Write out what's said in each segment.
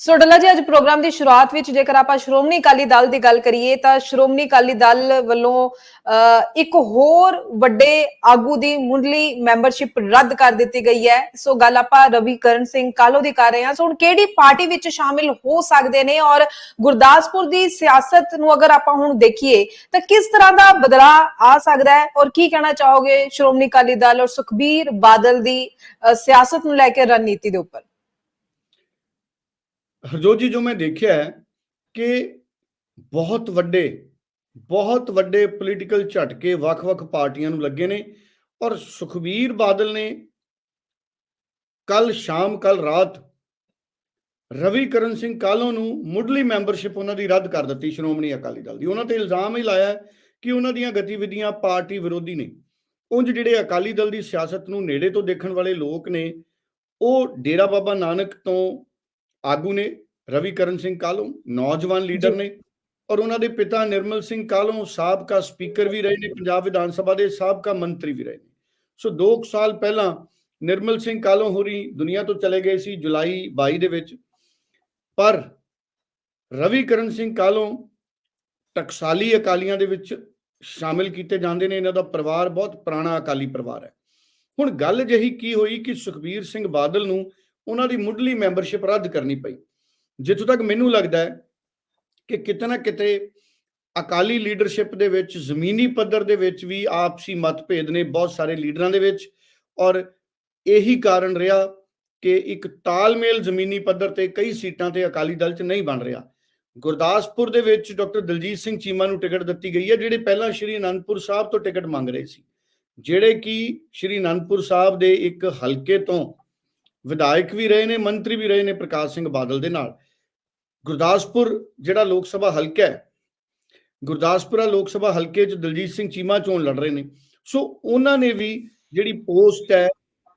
ਸੋ ਡੱਲਾ ਜੀ ਅੱਜ ਪ੍ਰੋਗਰਾਮ ਦੀ ਸ਼ੁਰੂਆਤ ਵਿੱਚ ਜੇਕਰ ਆਪਾਂ ਸ਼੍ਰੋਮਣੀ ਅਕਾਲੀ ਦਲ ਦੀ ਗੱਲ ਕਰੀਏ ਤਾਂ ਸ਼੍ਰੋਮਣੀ ਅਕਾਲੀ ਦਲ ਵੱਲੋਂ ਅਹ, ਇੱਕ ਹੋਰ ਵੱਡੇ ਆਗੂ ਦੀ ਮੁੱਢਲੀ ਮੈਂਬਰਸ਼ਿਪ ਰੱਦ ਕਰ ਦਿੱਤੀ ਗਈ ਹੈ। ਸੋ ਗੱਲ ਆਪਾਂ ਰਵੀ ਕਰਨ ਸਿੰਘ ਕਾਲੋ ਦੀ ਕਰ ਰਹੇ ਹਾਂ। ਸੋ ਹੁਣ ਕਿਹੜੀ ਪਾਰਟੀ ਵਿੱਚ ਸ਼ਾਮਿਲ ਹੋ ਸਕਦੇ ਨੇ? ਔਰ ਗੁਰਦਾਸਪੁਰ ਦੀ ਸਿਆਸਤ ਨੂੰ ਅਗਰ ਆਪਾਂ ਹੁਣ ਦੇਖੀਏ ਤਾਂ ਕਿਸ ਤਰ੍ਹਾਂ ਦਾ ਬਦਲਾਅ ਆ ਸਕਦਾ ਹੈ? ਔਰ ਕੀ ਕਹਿਣਾ ਚਾਹੋਗੇ ਸ਼੍ਰੋਮਣੀ ਅਕਾਲੀ ਦਲ ਔਰ ਸੁਖਬੀਰ ਬਾਦਲ ਦੀ ਅਹ, ਸਿਆਸਤ ਨੂੰ ਲੈ ਕੇ ਰਣਨੀਤੀ ਦੇ ਉੱਪਰ? ਹਰਜੋਤ ਜੀ, ਜੋ ਮੈਂ ਦੇਖਿਆ ਹੈ ਕਿ ਬਹੁਤ ਵੱਡੇ ਬਹੁਤ ਵੱਡੇ ਪੋਲੀਟੀਕਲ ਝਟਕੇ ਵੱਖ-ਵੱਖ ਪਾਰਟੀਆਂ ਨੂੰ ਲੱਗੇ ਨੇ ਔਰ ਸੁਖਬੀਰ ਬਾਦਲ ਨੇ ਕੱਲ ਸ਼ਾਮ, ਕੱਲ ਰਾਤ ਰਵੀ ਕਰਨ ਸਿੰਘ ਕਾਲੋਂ ਨੂੰ ਮੁੱਢਲੀ ਮੈਂਬਰਸ਼ਿਪ ਉਹਨਾਂ ਦੀ ਰੱਦ ਕਰ ਦਿੱਤੀ ਸ਼੍ਰੋਮਣੀ ਅਕਾਲੀ ਦਲ ਦੀ। ਉਹਨਾਂ ਤੇ ਇਲਜ਼ਾਮ ਹੀ ਲਾਇਆ ਕਿ ਉਹਨਾਂ ਦੀਆਂ ਗਤੀਵਿਧੀਆਂ ਪਾਰਟੀ ਵਿਰੋਧੀ ਨੇ। ਉਂਝ ਜਿਹੜੇ ਅਕਾਲੀ ਦਲ ਦੀ ਸਿਆਸਤ ਨੂੰ ਨੇੜੇ ਤੋਂ ਦੇਖਣ ਵਾਲੇ ਲੋਕ ਨੇ, ਉਹ ਡੇਰਾ ਬਾਬਾ ਨਾਨਕ ਤੋਂ ਆਗੂ ਨੇ ਰਵੀ ਕਰਨ ਸਿੰਘ ਕਾਲੋਂ ਨੌਜਵਾਨ ਲੀਡਰ। ਨੇ ਔਰ ਉਹਨਾਂ ਦੇ ਪਿਤਾ ਨਿਰਮਲ ਸਿੰਘ ਕਾਲੋਂ ਸਾਬਕਾ ਸਪੀਕਰ ਵੀ ਰਹੇ ਨੇ ਪੰਜਾਬ ਵਿਧਾਨ ਸਭਾ ਦੇ ਸਾਬਕਾ ਮੰਤਰੀ ਵੀ ਰਹੇ ਨੇ। ਸੋ 2 ਸਾਲ ਪਹਿਲਾਂ ਨਿਰਮਲ ਸਿੰਘ ਕਾਲੋਂ ਹੋਰੀ ਦੁਨੀਆ ਤੋਂ ਚਲੇ ਗਏ ਸੀ ਜੁਲਾਈ 22 ਦੇ ਵਿੱਚ। ਪਰ ਰਵੀ ਕਰਨ ਸਿੰਘ ਕਾਲੋਂ ਟਕਸਾਲੀ ਅਕਾਲੀਆਂ ਦੇ ਵਿੱਚ ਸ਼ਾਮਿਲ ਕੀਤੇ ਜਾਂਦੇ ਨੇ ਇਹਨਾਂ ਦਾ ਪਰਿਵਾਰ ਬਹੁਤ ਪੁਰਾਣਾ ਅਕਾਲੀ ਪਰਿਵਾਰ ਹੈ। ਹੁਣ ਗੱਲ ਜਹੀ ਕੀ ਹੋਈ ਕਿ ਸੁਖਬੀਰ ਸਿੰਘ ਬਾਦਲ ਨੂੰ ਉਹਨਾਂ ਦੀ ਮੁੱਢਲੀ ਮੈਂਬਰਸ਼ਿਪ ਰੱਦ ਕਰਨੀ ਪਈ। ਜਿੱਥੋਂ ਤੱਕ ਮੈਨੂੰ ਲੱਗਦਾ ਹੈ ਕਿ ਕਿਤੇ ਨਾ ਕਿਤੇ ਅਕਾਲੀ ਲੀਡਰਸ਼ਿਪ ਦੇ ਵਿੱਚ, ਜ਼ਮੀਨੀ ਪੱਧਰ ਦੇ ਵਿੱਚ ਵੀ ਆਪਸੀ ਮਤਭੇਦ ਨੇ ਬਹੁਤ ਸਾਰੇ ਲੀਡਰਾਂ ਦੇ ਵਿੱਚ ਔਰ ਇਹੀ ਕਾਰਨ ਰਿਹਾ ਕਿ ਇੱਕ ਤਾਲਮੇਲ ਜ਼ਮੀਨੀ ਪੱਧਰ ਤੇ ਕਈ ਸੀਟਾਂ ਤੇ ਅਕਾਲੀ ਦਲ 'ਚ ਨਹੀਂ ਬਣ ਰਿਹਾ। ਗੁਰਦਾਸਪੁਰ ਦੇ ਵਿੱਚ ਡਾਕਟਰ ਦਲਜੀਤ ਸਿੰਘ ਚੀਮਾ ਨੂੰ ਟਿਕਟ ਦਿੱਤੀ ਗਈ ਹੈ, ਜਿਹੜੇ ਪਹਿਲਾਂ ਸ਼੍ਰੀ ਅਨੰਦਪੁਰ ਸਾਹਿਬ ਤੋਂ ਟਿਕਟ ਮੰਗ ਰਹੇ ਸੀ। ਜਿਹੜੇ ਕਿ ਸ਼੍ਰੀ ਅਨੰਦਪੁਰ ਸਾਹਿਬ ਦੇ ਇੱਕ ਹਲਕੇ ਤੋਂ ਵਿਧਾਇਕ ਵੀ ਰਹੇ ਨੇ ਮੰਤਰੀ ਵੀ ਰਹੇ ਨੇ ਪ੍ਰਕਾਸ਼ ਸਿੰਘ ਬਾਦਲ ਦੇ ਨਾਲ ਗੁਰਦਾਸਪੁਰ ਜਿਹੜਾ ਲੋਕ ਸਭਾ ਹਲਕਾ ਹੈ ਗੁਰਦਾਸਪੁਰਾ ਲੋਕ ਸਭਾ ਹਲਕੇ 'ਚ ਦਲਜੀਤ ਸਿੰਘ ਚੀਮਾ ਚੋਣ ਲੜ ਰਹੇ ਨੇ ਸੋ ਉਹਨਾਂ ਨੇ ਵੀ ਜਿਹੜੀ ਪੋਸਟ ਹੈ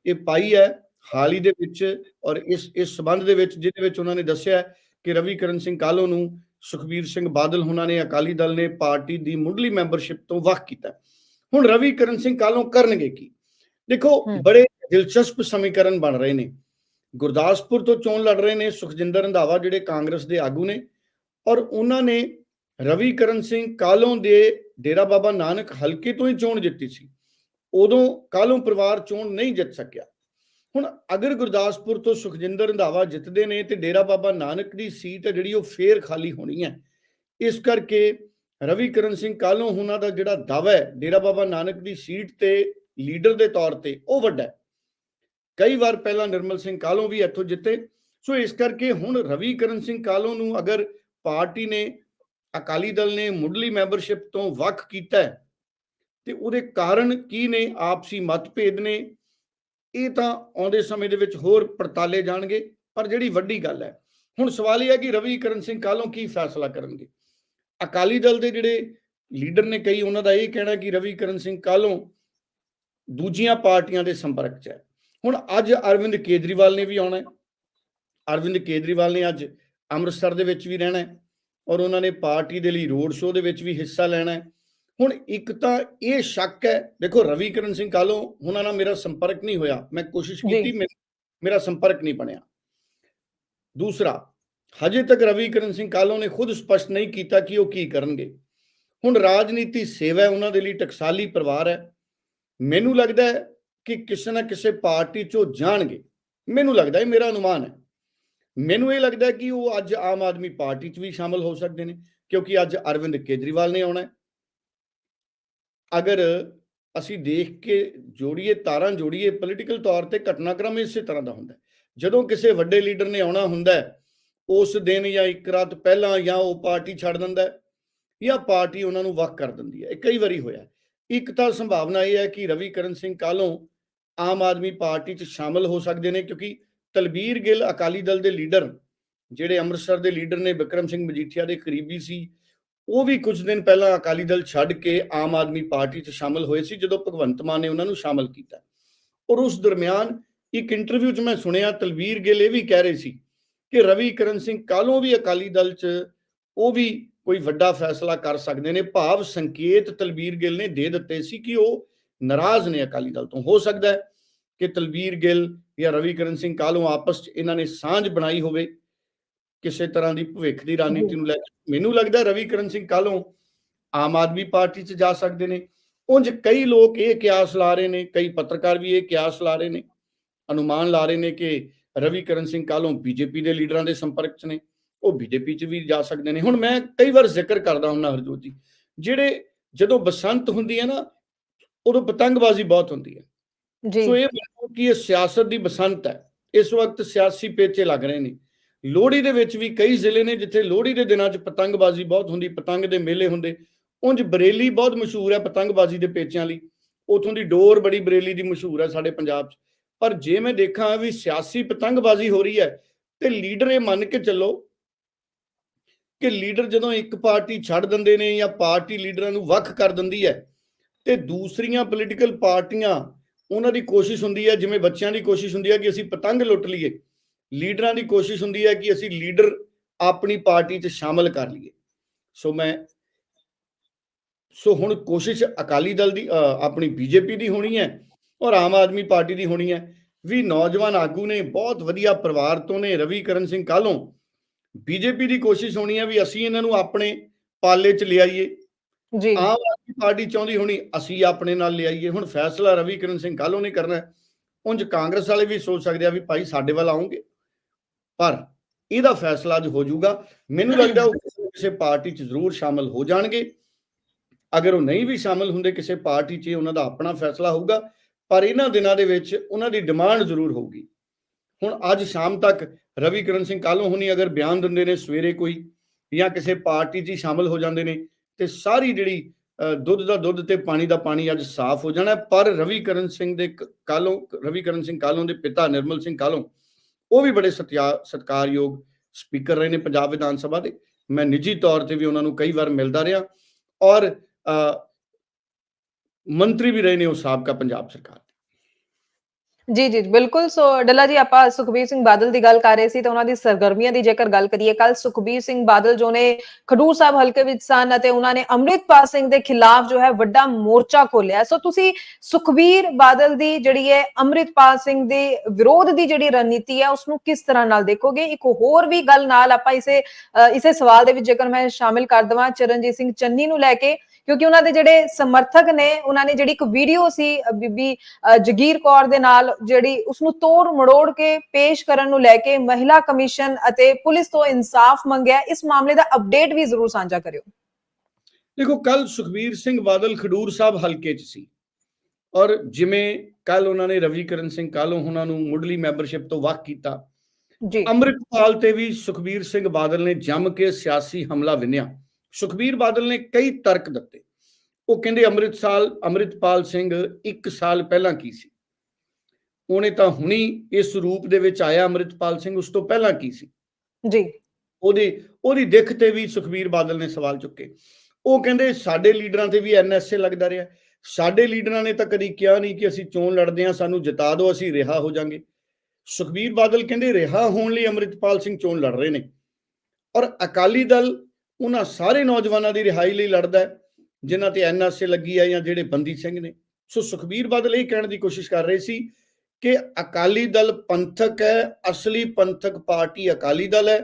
ਇਹ ਪਾਈ ਹੈ ਹਾਲ ਹੀ ਦੇ ਵਿੱਚ ਔਰ ਇਸ ਇਸ ਸਬੰਧ ਦੇ ਵਿੱਚ ਜਿਹਦੇ ਵਿੱਚ ਉਹਨਾਂ ਨੇ ਦੱਸਿਆ ਕਿ ਰਵੀ ਕਰਨ ਸਿੰਘ ਕਾਲੋ ਨੂੰ ਸੁਖਬੀਰ ਸਿੰਘ ਬਾਦਲ ਹੁਣਾਂ ਨੇ ਅਕਾਲੀ ਦਲ ਨੇ ਪਾਰਟੀ ਦੀ ਮੁੱਢਲੀ ਮੈਂਬਰਸ਼ਿਪ ਤੋਂ ਵੱਖ ਕੀਤਾ। ਹੁਣ ਰਵੀ ਕਰਨ ਸਿੰਘ ਕਾਲੋ ਕਰਨਗੇ ਕੀ ਦੇਖੋ। ਬੜੇ ਦਿਲਚਸਪ ਸਮੀਕਰਨ ਬਣ ਰਹੇ ਨੇ। ਗੁਰਦਾਸਪੁਰ ਤੋਂ ਚੋਣ ਲੜ ਰਹੇ ਨੇ ਸੁਖਜਿੰਦਰ ਰੰਧਾਵਾ, ਜਿਹੜੇ ਕਾਂਗਰਸ ਦੇ ਆਗੂ ਨੇ। ਔਰ ਉਹਨਾਂ ਨੇ ਰਵੀ ਕਰਨ ਸਿੰਘ ਕਾਲੋਂ ਦੇ ਡੇਰਾ ਬਾਬਾ ਨਾਨਕ ਹਲਕੇ ਤੋਂ ਹੀ ਚੋਣ ਜਿੱਤੀ ਸੀ। ਉਦੋਂ ਕਾਲੋਂ ਪਰਿਵਾਰ ਚੋਣ ਨਹੀਂ ਜਿੱਤ ਸਕਿਆ। ਹੁਣ ਅਗਰ ਗੁਰਦਾਸਪੁਰ ਤੋਂ ਸੁਖਜਿੰਦਰ ਰੰਧਾਵਾ ਜਿੱਤਦੇ ਨੇ ਤੇ ਡੇਰਾ ਬਾਬਾ ਨਾਨਕ ਦੀ ਸੀਟ ਹੈ ਜਿਹੜੀ ਉਹ ਫੇਰ ਖਾਲੀ ਹੋਣੀ ਹੈ। ਇਸ ਕਰਕੇ ਰਵੀਕਰਨ ਸਿੰਘ ਕਾਲੋਂ ਉਹਨਾਂ ਦਾ ਜਿਹੜਾ ਦਾਅਵਾ ਹੈ, ਡੇਰਾ ਬਾਬਾ ਨਾਨਕ ਦੀ ਸੀਟ ਤੇ ਲੀਡਰ ਦੇ ਤੌਰ ਤੇ ਉਹ ਵੱਡਾ ਹੈ। ਕਈ ਵਾਰ ਪਹਿਲਾਂ ਨਿਰਮਲ ਸਿੰਘ ਕਾਲੋਂ ਵੀ ਇੱਥੋਂ ਜਿੱਤੇ। ਸੋ ਇਸ ਕਰਕੇ ਹੁਣ ਰਵੀ ਕਰਨ ਸਿੰਘ ਕਾਲੋਂ ਨੂੰ ਅਗਰ ਪਾਰਟੀ ਨੇ, ਅਕਾਲੀ ਦਲ ਨੇ ਮੁੱਢਲੀ ਮੈਂਬਰਸ਼ਿਪ ਤੋਂ ਵੱਖ ਕੀਤਾ ਹੈ, ਤੇ ਉਹਦੇ ਕਾਰਨ ਕੀ ਨੇ? ਆਪਸੀ ਮਤਭੇਦ ਨੇ। ਇਹ ਤਾਂ ਆਉਂਦੇ ਸਮੇਂ ਦੇ ਵਿੱਚ ਹੋਰ ਪੜਤਾਲੇ ਜਾਣਗੇ, ਪਰ ਜਿਹੜੀ ਵੱਡੀ ਗੱਲ ਹੈ, ਹੁਣ ਸਵਾਲ ਇਹ ਹੈ ਕਿ ਰਵੀ ਕਰਨ ਸਿੰਘ ਕਾਲੋਂ ਕੀ ਫੈਸਲਾ ਕਰਨਗੇ? ਅਕਾਲੀ ਦਲ ਦੇ ਜਿਹੜੇ ਲੀਡਰ ਨੇ ਕਈ, ਉਹਨਾਂ ਦਾ ਇਹ ਕਹਿਣਾ ਕਿ ਰਵੀ ਕਰਨ ਸਿੰਘ ਕਾਲੋਂ ਦੂਜੀਆਂ ਪਾਰਟੀਆਂ ਦੇ ਸੰਪਰਕ 'ਚ ਹੈ। ਹੁਣ ਅੱਜ ਅਰਵਿੰਦ ਕੇਜਰੀਵਾਲ ਨੇ ਵੀ ਆਉਣਾ ਹੈ। ਅਰਵਿੰਦ ਕੇਜਰੀਵਾਲ ਨੇ ਅੱਜ ਅੰਮ੍ਰਿਤਸਰ ਦੇ ਵਿੱਚ ਵੀ ਰਹਿਣਾ ਹੈ ਔਰ ਉਹਨਾਂ ਨੇ ਪਾਰਟੀ ਦੇ ਲਈ ਰੋਡ ਸ਼ੋਅ ਦੇ ਵਿੱਚ ਵੀ ਹਿੱਸਾ ਲੈਣਾ ਹੈ। ਹੁਣ ਇੱਕ ਤਾਂ ਇਹ ਸ਼ੱਕ ਹੈ ਦੇਖੋ ਰਵੀ ਕਰਨ ਸਿੰਘ ਕਾਲੋਂ ਉਹਨਾਂ ਨਾਲ ਮੇਰਾ ਸੰਪਰਕ ਨਹੀਂ ਹੋਇਆ। ਮੈਂ ਕੋਸ਼ਿਸ਼। ਕੀਤੀ ਮੇਰਾ ਸੰਪਰਕ ਨਹੀਂ ਬਣਿਆ। ਦੂਸਰਾ ਹਜੇ ਤੱਕ ਰਵੀ ਕਰਨ ਸਿੰਘ ਕਾਲੋਂ ਨੇ ਖੁਦ ਸਪਸ਼ਟ ਨਹੀਂ ਕੀਤਾ ਕਿ ਉਹ ਕੀ ਕਰਨਗੇ। ਹੁਣ ਰਾਜਨੀਤੀ ਸੇਵਾ ਉਹਨਾਂ ਦੇ ਲਈ ਟਕਸਾਲੀ ਪਰਿਵਾਰ ਹੈ। ਮੈਨੂੰ ਲੱਗਦਾ ਹੈ ਕਿ ਕਿਸੇ ਨਾ ਕਿਸੇ ਪਾਰਟੀ ਚੋਂ ਜਾਣਗੇ। ਮੈਨੂੰ ਲੱਗਦਾ ਹੈ ਮੇਰਾ ਅਨੁਮਾਨ ਹੈ। ਮੈਨੂੰ ਇਹ ਲੱਗਦਾ ਹੈ ਕਿ ਉਹ ਅੱਜ ਆਮ ਆਦਮੀ ਪਾਰਟੀ 'ਚ ਵੀ ਸ਼ਾਮਲ ਹੋ ਸਕਦੇ ਨੇ, ਕਿਉਂਕਿ ਅੱਜ ਅਰਵਿੰਦ ਕੇਜਰੀਵਾਲ ਨੇ ਆਉਣਾ ਹੈ। ਅਗਰ ਅਸੀਂ ਦੇਖ ਕੇ ਜੋੜੀਏ, ਤਾਰਾਂ ਜੋੜੀਏ ਪੋਲੀਟੀਕਲ ਤੌਰ ਤੇ ਘਟਨਾਕ੍ਰਮ ਇਸੇ ਤਰ੍ਹਾਂ ਦਾ ਹੁੰਦਾ ਜਦੋਂ ਕਿਸੇ ਵੱਡੇ ਲੀਡਰ ਨੇ ਆਉਣਾ ਹੁੰਦਾ ਉਸ ਦਿਨ ਜਾਂ ਇੱਕ ਰਾਤ ਪਹਿਲਾਂ ਜਾਂ ਉਹ ਪਾਰਟੀ ਛੱਡ ਦਿੰਦਾ ਜਾਂ ਪਾਰਟੀ ਉਹਨਾਂ ਨੂੰ ਵੱਖ ਕਰ ਦਿੰਦੀ ਹੈ। ਇਹ ਕਈ ਵਾਰੀ ਹੋਇਆ ਇੱਕ ਤਾਂ ਸੰਭਾਵਨਾ ਇਹ ਹੈ ਕਿ ਰਵੀ ਕਰਨ ਸਿੰਘ ਕਾਲੋਂ ਆਮ ਆਦਮੀ ਪਾਰਟੀ 'ਚ ਸ਼ਾਮਲ ਹੋ ਸਕਦੇ ਨੇ ਕਿਉਂਕਿ ਤਲਬੀਰ ਗਿੱਲ ਅਕਾਲੀ ਦਲ ਦੇ ਲੀਡਰ ਜਿਹੜੇ ਅੰਮ੍ਰਿਤਸਰ ਦੇ ਲੀਡਰ ਨੇ ਵਿਕਰਮ ਸਿੰਘ ਮਜੀਠੀਆ ਦੇ ਕਰੀਬੀ ਸੀ, ਉਹ ਵੀ ਕੁਝ ਦਿਨ ਪਹਿਲਾਂ ਅਕਾਲੀ ਦਲ ਛੱਡ ਕੇ ਆਮ ਆਦਮੀ ਪਾਰਟੀ 'ਚ ਸ਼ਾਮਲ ਹੋਏ ਸੀ, ਜਦੋਂ ਭਗਵੰਤ ਮਾਨ ਨੇ ਉਹਨਾਂ ਨੂੰ ਸ਼ਾਮਲ ਕੀਤਾ। ਔਰ ਉਸ ਦਰਮਿਆਨ ਇੱਕ ਇੰਟਰਵਿਊ 'ਚ ਮੈਂ ਸੁਣਿਆ, ਤਲਵੀਰ ਗਿੱਲ ਇਹ ਵੀ ਕਹਿ ਰਹੇ ਸੀ ਕਿ ਰਵੀ ਕਰਨ ਸਿੰਘ ਕਾਲੋਂ ਵੀ ਅਕਾਲੀ ਦਲ 'ਚ ਉਹ ਵੀ ਕੋਈ ਵੱਡਾ ਫੈਸਲਾ ਕਰ ਸਕਦੇ ਨੇ, ਭਾਵ ਸੰਕੇਤ ਤਲਬੀਰ ਗਿੱਲ ਨੇ ਦੇ ਦਿੱਤੇ ਸੀ ਕਿ ਉਹ ਨਾਰਾਜ਼ ਨੇ ਅਕਾਲੀ ਦਲ ਤੋਂ। ਹੋ ਸਕਦਾ ਹੈ ਕਿ ਤਲਬੀਰ ਗਿੱਲ ਜਾਂ ਰਵੀਕਰਨ ਸਿੰਘ ਕਾਲੋਂ ਆਪਸ 'ਚ ਇਹਨਾਂ ਨੇ ਸਾਂਝ ਬਣਾਈ ਹੋਵੇ, ਕਿਸੇ ਤਰ੍ਹਾਂ ਦੀ ਭਵਿੱਖ ਦੀ ਰਣਨੀਤੀ ਨੂੰ ਲੈ ਕੇ। ਮੈਨੂੰ ਲੱਗਦਾ ਰਵੀਕਰਨ ਸਿੰਘ ਕਾਲੋਂ ਆਮ ਆਦਮੀ ਪਾਰਟੀ 'ਚ ਜਾ ਸਕਦੇ ਨੇ। ਉਂਝ ਕਈ ਲੋਕ ਇਹ ਕਿਆਸ ਲਾ ਰਹੇ ਨੇ, ਕਈ ਪੱਤਰਕਾਰ ਵੀ ਇਹ ਕਿਆਸ ਲਾ ਰਹੇ ਨੇ, ਅਨੁਮਾਨ ਲਾ ਰਹੇ ਨੇ ਕਿ ਰਵੀਕਰਨ ਸਿੰਘ ਕਾਲੋਂ ਬੀਜੇਪੀ ਦੇ ਲੀਡਰਾਂ ਦੇ ਸੰਪਰਕ 'ਚ ਨੇ, ਉਹ ਬੀਜੇਪੀ 'ਚ ਵੀ ਜਾ ਸਕਦੇ ਨੇ। ਹੁਣ ਮੈਂ ਕਈ ਵਾਰ ਜ਼ਿਕਰ ਕਰਦਾ ਹੁੰਦਾ, ਹਰਜੋਤ ਜੀ, ਜਿਹੜੇ ਜਦੋਂ ਬਸੰਤ ਹੁੰਦੀ ਹੈ ਨਾ ਉਦੋਂ ਪਤੰਗਬਾਜ਼ੀ ਬਹੁਤ ਹੁੰਦੀ ਹੈ। ਜੀ। ਸੋ ਇਹ ਕਿ ਇਹ ਸਿਆਸਤ ਦੀ ਬਸੰਤ ਹੈ। ਇਸ ਵਕਤ ਸਿਆਸੀ ਪੇਚੇ ਲੱਗ ਰਹੇ ਨੇ। ਲੋਹੜੀ ਦੇ ਵਿੱਚ ਵੀ ਕਈ ਜ਼ਿਲ੍ਹੇ ਨੇ ਜਿੱਥੇ ਲੋਹੜੀ ਦੇ ਦਿਨਾਂ 'ਚ ਪਤੰਗਬਾਜ਼ੀ ਬਹੁਤ ਹੁੰਦੀ ਪਤੰਗ ਦੇ ਮੇਲੇ ਹੁੰਦੇ। ਉਂਝ ਬਰੇਲੀ ਬਹੁਤ ਮਸ਼ਹੂਰ ਹੈ ਪਤੰਗਬਾਜ਼ੀ ਦੇ ਪੇਚਿਆਂ ਲਈ। ਉਥੋਂ ਦੀ ਡੋਰ ਬੜੀ ਬਰੇਲੀ ਦੀ ਮਸ਼ਹੂਰ ਹੈ ਸਾਡੇ ਪੰਜਾਬ 'ਚ। ਪਰ ਜੇ ਮੈਂ ਦੇਖਾਂ ਵੀ ਸਿਆਸੀ ਪਤੰਗਬਾਜ਼ੀ ਹੋ ਰਹੀ ਹੈ ਤੇ ਲੀਡਰ ਇਹ ਮੰਨ ਕੇ ਚੱਲੋ ਕਿ ਲੀਡਰ ਜਦੋਂ ਇੱਕ ਪਾਰਟੀ ਛੱਡ ਦਿੰਦੇ ਨੇ ਜਾਂ ਪਾਰਟੀ ਲੀਡਰਾਂ ਨੂੰ ਵੱਖ ਕਰ ਦਿੰਦੀ ਹੈ ਤੇ ਦੂਸਰੀਆਂ ਪੋਲੀਟੀਕਲ ਪਾਰਟੀਆਂ ਉਹਨਾਂ ਦੀ ਕੋਸ਼ਿਸ਼ ਹੁੰਦੀ ਹੈ ਜਿਵੇਂ ਬੱਚਿਆਂ ਦੀ ਕੋਸ਼ਿਸ਼ ਹੁੰਦੀ ਹੈ ਕਿ ਅਸੀਂ ਪਤੰਗ ਲੁੱਟ ਲਈਏ ਲੀਡਰਾਂ ਦੀ ਕੋਸ਼ਿਸ਼ ਹੁੰਦੀ ਹੈ ਕਿ ਅਸੀਂ ਲੀਡਰ ਆਪਣੀ ਪਾਰਟੀ 'ਚ ਸ਼ਾਮਲ ਕਰ ਲਈਏ। ਸੋ ਮੈਂ ਸੋ ਹੁਣ ਕੋਸ਼ਿਸ਼ ਅਕਾਲੀ ਦਲ ਦੀ ਆਪਣੀ ਬੀਜੇਪੀ ਦੀ ਹੋਣੀ ਹੈ ਔਰ ਆਮ ਆਦਮੀ ਪਾਰਟੀ ਦੀ ਹੋਣੀ ਹੈ। ਵੀ ਨੌਜਵਾਨ ਆਗੂ ਨੇ ਬਹੁਤ ਵਧੀਆ ਪਰਿਵਾਰ ਤੋਂ ਨੇ ਰਵੀਕਰਨ ਸਿੰਘ ਕਾਲੋਂ ਬੀਜੇਪੀ ਦੀ ਕੋਸ਼ਿਸ਼ ਹੋਣੀ ਹੈ ਵੀ ਅਸੀਂ ਇਹਨਾਂ ਨੂੰ ਆਪਣੇ ਪਾਲੇ 'ਚ ਲਿਆਈਏ। ਜੀ। ਆਮ ਪਾਰਟੀ ਚਾਹੁੰਦੀ ਹੋਣੀ ਅਸੀਂ ਆਪਣੇ ਨਾਲ ਲਿਆਈਏ ਹੁਣ ਫੈਸਲਾ ਰਵੀਕਰਨ ਸਿੰਘ ਕਾਹਲੋਂ ਨੇ ਕਰਨਾ ਹੈ। ਕਾਂਗਰਸ ਵਾਲੇ ਵੀ ਸੋਚ ਸਕਦੇ ਆ ਵੀ ਭਾਈ ਸਾਡੇ ਵੱਲ ਆਉਂਗੇ ਪਰ ਇਹਦਾ ਫੈਸਲਾ ਅੱਜ ਹੋ ਜਾਊਗਾ। ਮੈਨੂੰ ਲੱਗਦਾ ਉਹ ਕਿਸੇ ਪਾਰਟੀ 'ਚ ਜ਼ਰੂਰ ਸ਼ਾਮਲ ਹੋ ਜਾਣਗੇ। ਅਗਰ ਉਹ ਨਹੀਂ ਵੀ ਸ਼ਾਮਲ ਹੁੰਦੇ ਕਿਸੇ ਪਾਰਟੀ 'ਚ ਉਹਨਾਂ ਦਾ ਆਪਣਾ ਫੈਸਲਾ ਹੋਊਗਾ। ਪਰ ਇਹਨਾਂ ਦਿਨਾਂ ਦੇ ਵਿੱਚ ਉਹਨਾਂ ਦੀ ਡਿਮਾਂਡ ਜ਼ਰੂਰ ਹੋਊਗੀ। ਹੁਣ ਅੱਜ ਸ਼ਾਮ ਤੱਕ ਰਵੀਕਰਨ ਸਿੰਘ ਕਾਹਲੋਂ ਹੁਣੀ ਅਗਰ ਬਿਆਨ ਦਿੰਦੇ ਨੇ, ਸਵੇਰੇ ਕੋਈ ਜਾਂ ਕਿਸੇ ਪਾਰਟੀ 'ਚ ਹੀ ਸ਼ਾਮਲ ਹੋ ਜਾਂਦੇ ਨੇ, ਤੇ ਸਾਰੀ ਜਿਹੜੀ ਦੁੱਧ ਦਾ ਦੁੱਧ ਤੇ ਪਾਣੀ ਦਾ ਪਾਣੀ ਅੱਜ ਸਾਫ਼ ਹੋ ਜਾਣਾ ਹੈ। ਪਰ ਰਵੀਕਰਨ ਸਿੰਘ ਦੇ ਕ- ਕਾਲੋਂ ਰਵੀਕਰਨ ਸਿੰਘ ਕਾਲੋਂ ਦੇ ਪਿਤਾ ਨਿਰਮਲ ਸਿੰਘ ਕਾਲੋਂ ਉਹ ਵੀ ਬੜੇ ਸਤਿਆ ਸਤਿਕਾਰਯੋਗ ਸਪੀਕਰ ਰਹੇ ਨੇ ਪੰਜਾਬ ਵਿਧਾਨ ਸਭਾ ਦੇ ਮੈਂ ਨਿੱਜੀ ਤੌਰ ਤੇ ਵੀ ਉਹਨਾਂ ਨੂੰ ਕਈ ਵਾਰ ਮਿਲਦਾ ਰਿਹਾ ਔਰ ਅ, ਮੰਤਰੀ ਵੀ ਰਹੇ ਨੇ ਉਹ ਸਾਬਕਾ ਪੰਜਾਬ ਸਰਕਾਰ ਜੀ ਜੀ ਬਿਲਕੁਲ। ਸੋ ਡੱਲਾ ਜੀ ਆਪਾਂ ਸੁਖਬੀਰ ਸਿੰਘ ਬਾਦਲ ਦੀ ਗੱਲ ਕਰ ਰਹੇ ਸੀ ਤਾਂ ਉਹਨਾਂ ਦੀ ਸਰਗਰਮੀਆਂ ਦੀ ਜੇਕਰ ਗੱਲ ਕਰੀਏ ਕੱਲ ਸੁਖਬੀਰ ਸਿੰਘ ਬਾਦਲ ਜੋ ਨੇ ਖਡੂਰ ਸਾਹਿਬ ਹਲਕੇ ਵਿੱਚ ਸਨ ਅਤੇ ਉਹਨਾਂ ਨੇ ਅੰਮ੍ਰਿਤਪਾਲ ਸਿੰਘ ਦੇ ਖਿਲਾਫ ਜੋ ਹੈ ਵੱਡਾ ਮੋਰਚਾ ਖੋਲਿਆ ਸੋ ਤੁਸੀਂ ਸੁਖਬੀਰ ਬਾਦਲ ਦੀ ਜਿਹੜੀ ਹੈ ਅੰਮ੍ਰਿਤਪਾਲ ਸਿੰਘ ਦੇ ਵਿਰੋਧ ਦੀ ਜਿਹੜੀ ਰਣਨੀਤੀ ਹੈ ਉਸ ਨੂੰ ਕਿਸ ਤਰ੍ਹਾਂ ਨਾਲ ਦੇਖੋਗੇ? ਇੱਕ ਹੋਰ ਵੀ ਗੱਲ ਨਾਲ ਆਪਾਂ ਇਸੇ ਅ, ਇਸੇ ਸਵਾਲ ਦੇ ਵਿੱਚ ਜੇਕਰ ਮੈਂ ਸ਼ਾਮਿਲ ਕਰ ਦਵਾਂ ਚਰਨਜੀਤ ਸਿੰਘ ਚੰਨੀ ਨੂੰ ਲੈ ਕੇ। ਕਿਉਂਕਿ ਉਹਨਾਂ ਦੇ ਜਿਹੜੇ ਸਮਰਥਕ ਨੇ ਉਹਨਾਂ ਨੇ ਜਿਹੜੀ ਇੱਕ ਵੀਡੀਓ ਸੀ ਬੀਬੀ ਜਗੀਰ ਕੌਰ ਦੇ ਨਾਲ ਜਿਹੜੀ ਉਸ ਨੂੰ ਤੋੜ ਮੜੋੜ ਕੇ ਪੇਸ਼ ਕਰਨ ਨੂੰ ਲੈ ਕੇ ਮਹਿਲਾ ਕਮਿਸ਼ਨ ਅਤੇ ਪੁਲਿਸ ਤੋਂ ਇਨਸਾਫ ਮੰਗਿਆ ਇਸ ਮਾਮਲੇ ਦਾ ਅਪਡੇਟ ਵੀ ਜ਼ਰੂਰ ਸਾਂਝਾ ਕਰਿਓ। ਦੇਖੋ ਕੱਲ ਸੁਖਬੀਰ ਸਿੰਘ ਬਾਦਲ ਖਡੂਰ ਸਾਹਿਬ ਹਲਕੇ 'ਚ ਸੀ। ਔਰ ਜਿਵੇਂ ਕੱਲ ਉਹਨਾਂ ਨੇ ਰਵੀਕਰਨ ਸਿੰਘ ਕਾਲੋਂ ਉਹਨਾਂ ਨੂੰ ਮੁੱਢਲੀ ਮੈਂਬਰਸ਼ਿਪ ਤੋਂ ਵੱਖ ਕੀਤਾ ਜੀ। ਅੰਮ੍ਰਿਤਪਾਲ ਤੇ ਵੀ ਸੁਖਬੀਰ ਸਿੰਘ ਬਾਦਲ ਨੇ ਜੰਮ ਕੇ ਸਿਆਸੀ ਹਮਲਾ ਵਿੰਨਿਆ। ਸੁਖਬੀਰ ਬਾਦਲ ਨੇ ਕਈ ਤਰਕ ਦਿੱਤੇ। ਉਹ ਕਹਿੰਦੇ ਅੰਮ੍ਰਿਤਸਾਲ ਅੰਮ੍ਰਿਤਪਾਲ ਸਿੰਘ 1 ਸਾਲ ਪਹਿਲਾਂ ਕੀ ਸੀ? ਉਹਨੇ ਤਾਂ ਹੁਣੀ ਇਸ ਰੂਪ ਦੇ ਵਿੱਚ ਆਇਆ ਅੰਮ੍ਰਿਤਪਾਲ ਸਿੰਘ ਉਸ ਤੋਂ ਪਹਿਲਾਂ ਕੀ ਸੀ? ਜੀ। ਉਹਦੀ ਉਹਦੀ ਦਿੱਖ ਤੇ ਵੀ ਸੁਖਬੀਰ ਬਾਦਲ ਨੇ ਸਵਾਲ ਚੁੱਕੇ। ਉਹ ਕਹਿੰਦੇ ਸਾਡੇ ਲੀਡਰਾਂ ਤੇ ਵੀ ਐਨਐਸਏ ਲੱਗਦਾ ਰਿਹਾ। ਸਾਡੇ ਲੀਡਰਾਂ ਨੇ ਤਾਂ ਕਦੀ ਕਿਹਾ ਨਹੀਂ ਕਿ ਅਸੀਂ ਚੋਣ ਲੜਦੇ ਹਾਂ ਸਾਨੂੰ ਜਿਤਾ ਦਿਓ ਅਸੀਂ ਰਿਹਾ ਹੋ ਜਾਾਂਗੇ। ਸੁਖਬੀਰ ਬਾਦਲ ਕਹਿੰਦੇ ਰਿਹਾ ਹੋਣ ਲਈ ਅੰਮ੍ਰਿਤਪਾਲ ਸਿੰਘ ਚੋਣ ਲੜ ਰਹੇ ਨੇ। ਔਰ ਅਕਾਲੀ ਦਲ ਉਹਨਾਂ ਸਾਰੇ ਨੌਜਵਾਨਾਂ ਦੀ ਰਿਹਾਈ ਲਈ ਲੜਦਾ ਹੈ ਜਿਨ੍ਹਾਂ ਤੇ ਐਨਐਸਏ ਲੱਗੀ ਹੈ ਜਾਂ ਜਿਹੜੇ ਬੰਦੀ ਸਿੰਘ ਨੇ। ਸੋ ਸੁਖਬੀਰ ਬਾਦਲ ਇਹ ਕਹਿਣ ਦੀ ਕੋਸ਼ਿਸ਼ ਕਰ ਰਹੇ ਸੀ ਕਿ ਅਕਾਲੀ ਦਲ ਪੰਥਕ ਹੈ ਅਸਲੀ ਪੰਥਕ ਪਾਰਟੀ ਅਕਾਲੀ ਦਲ ਹੈ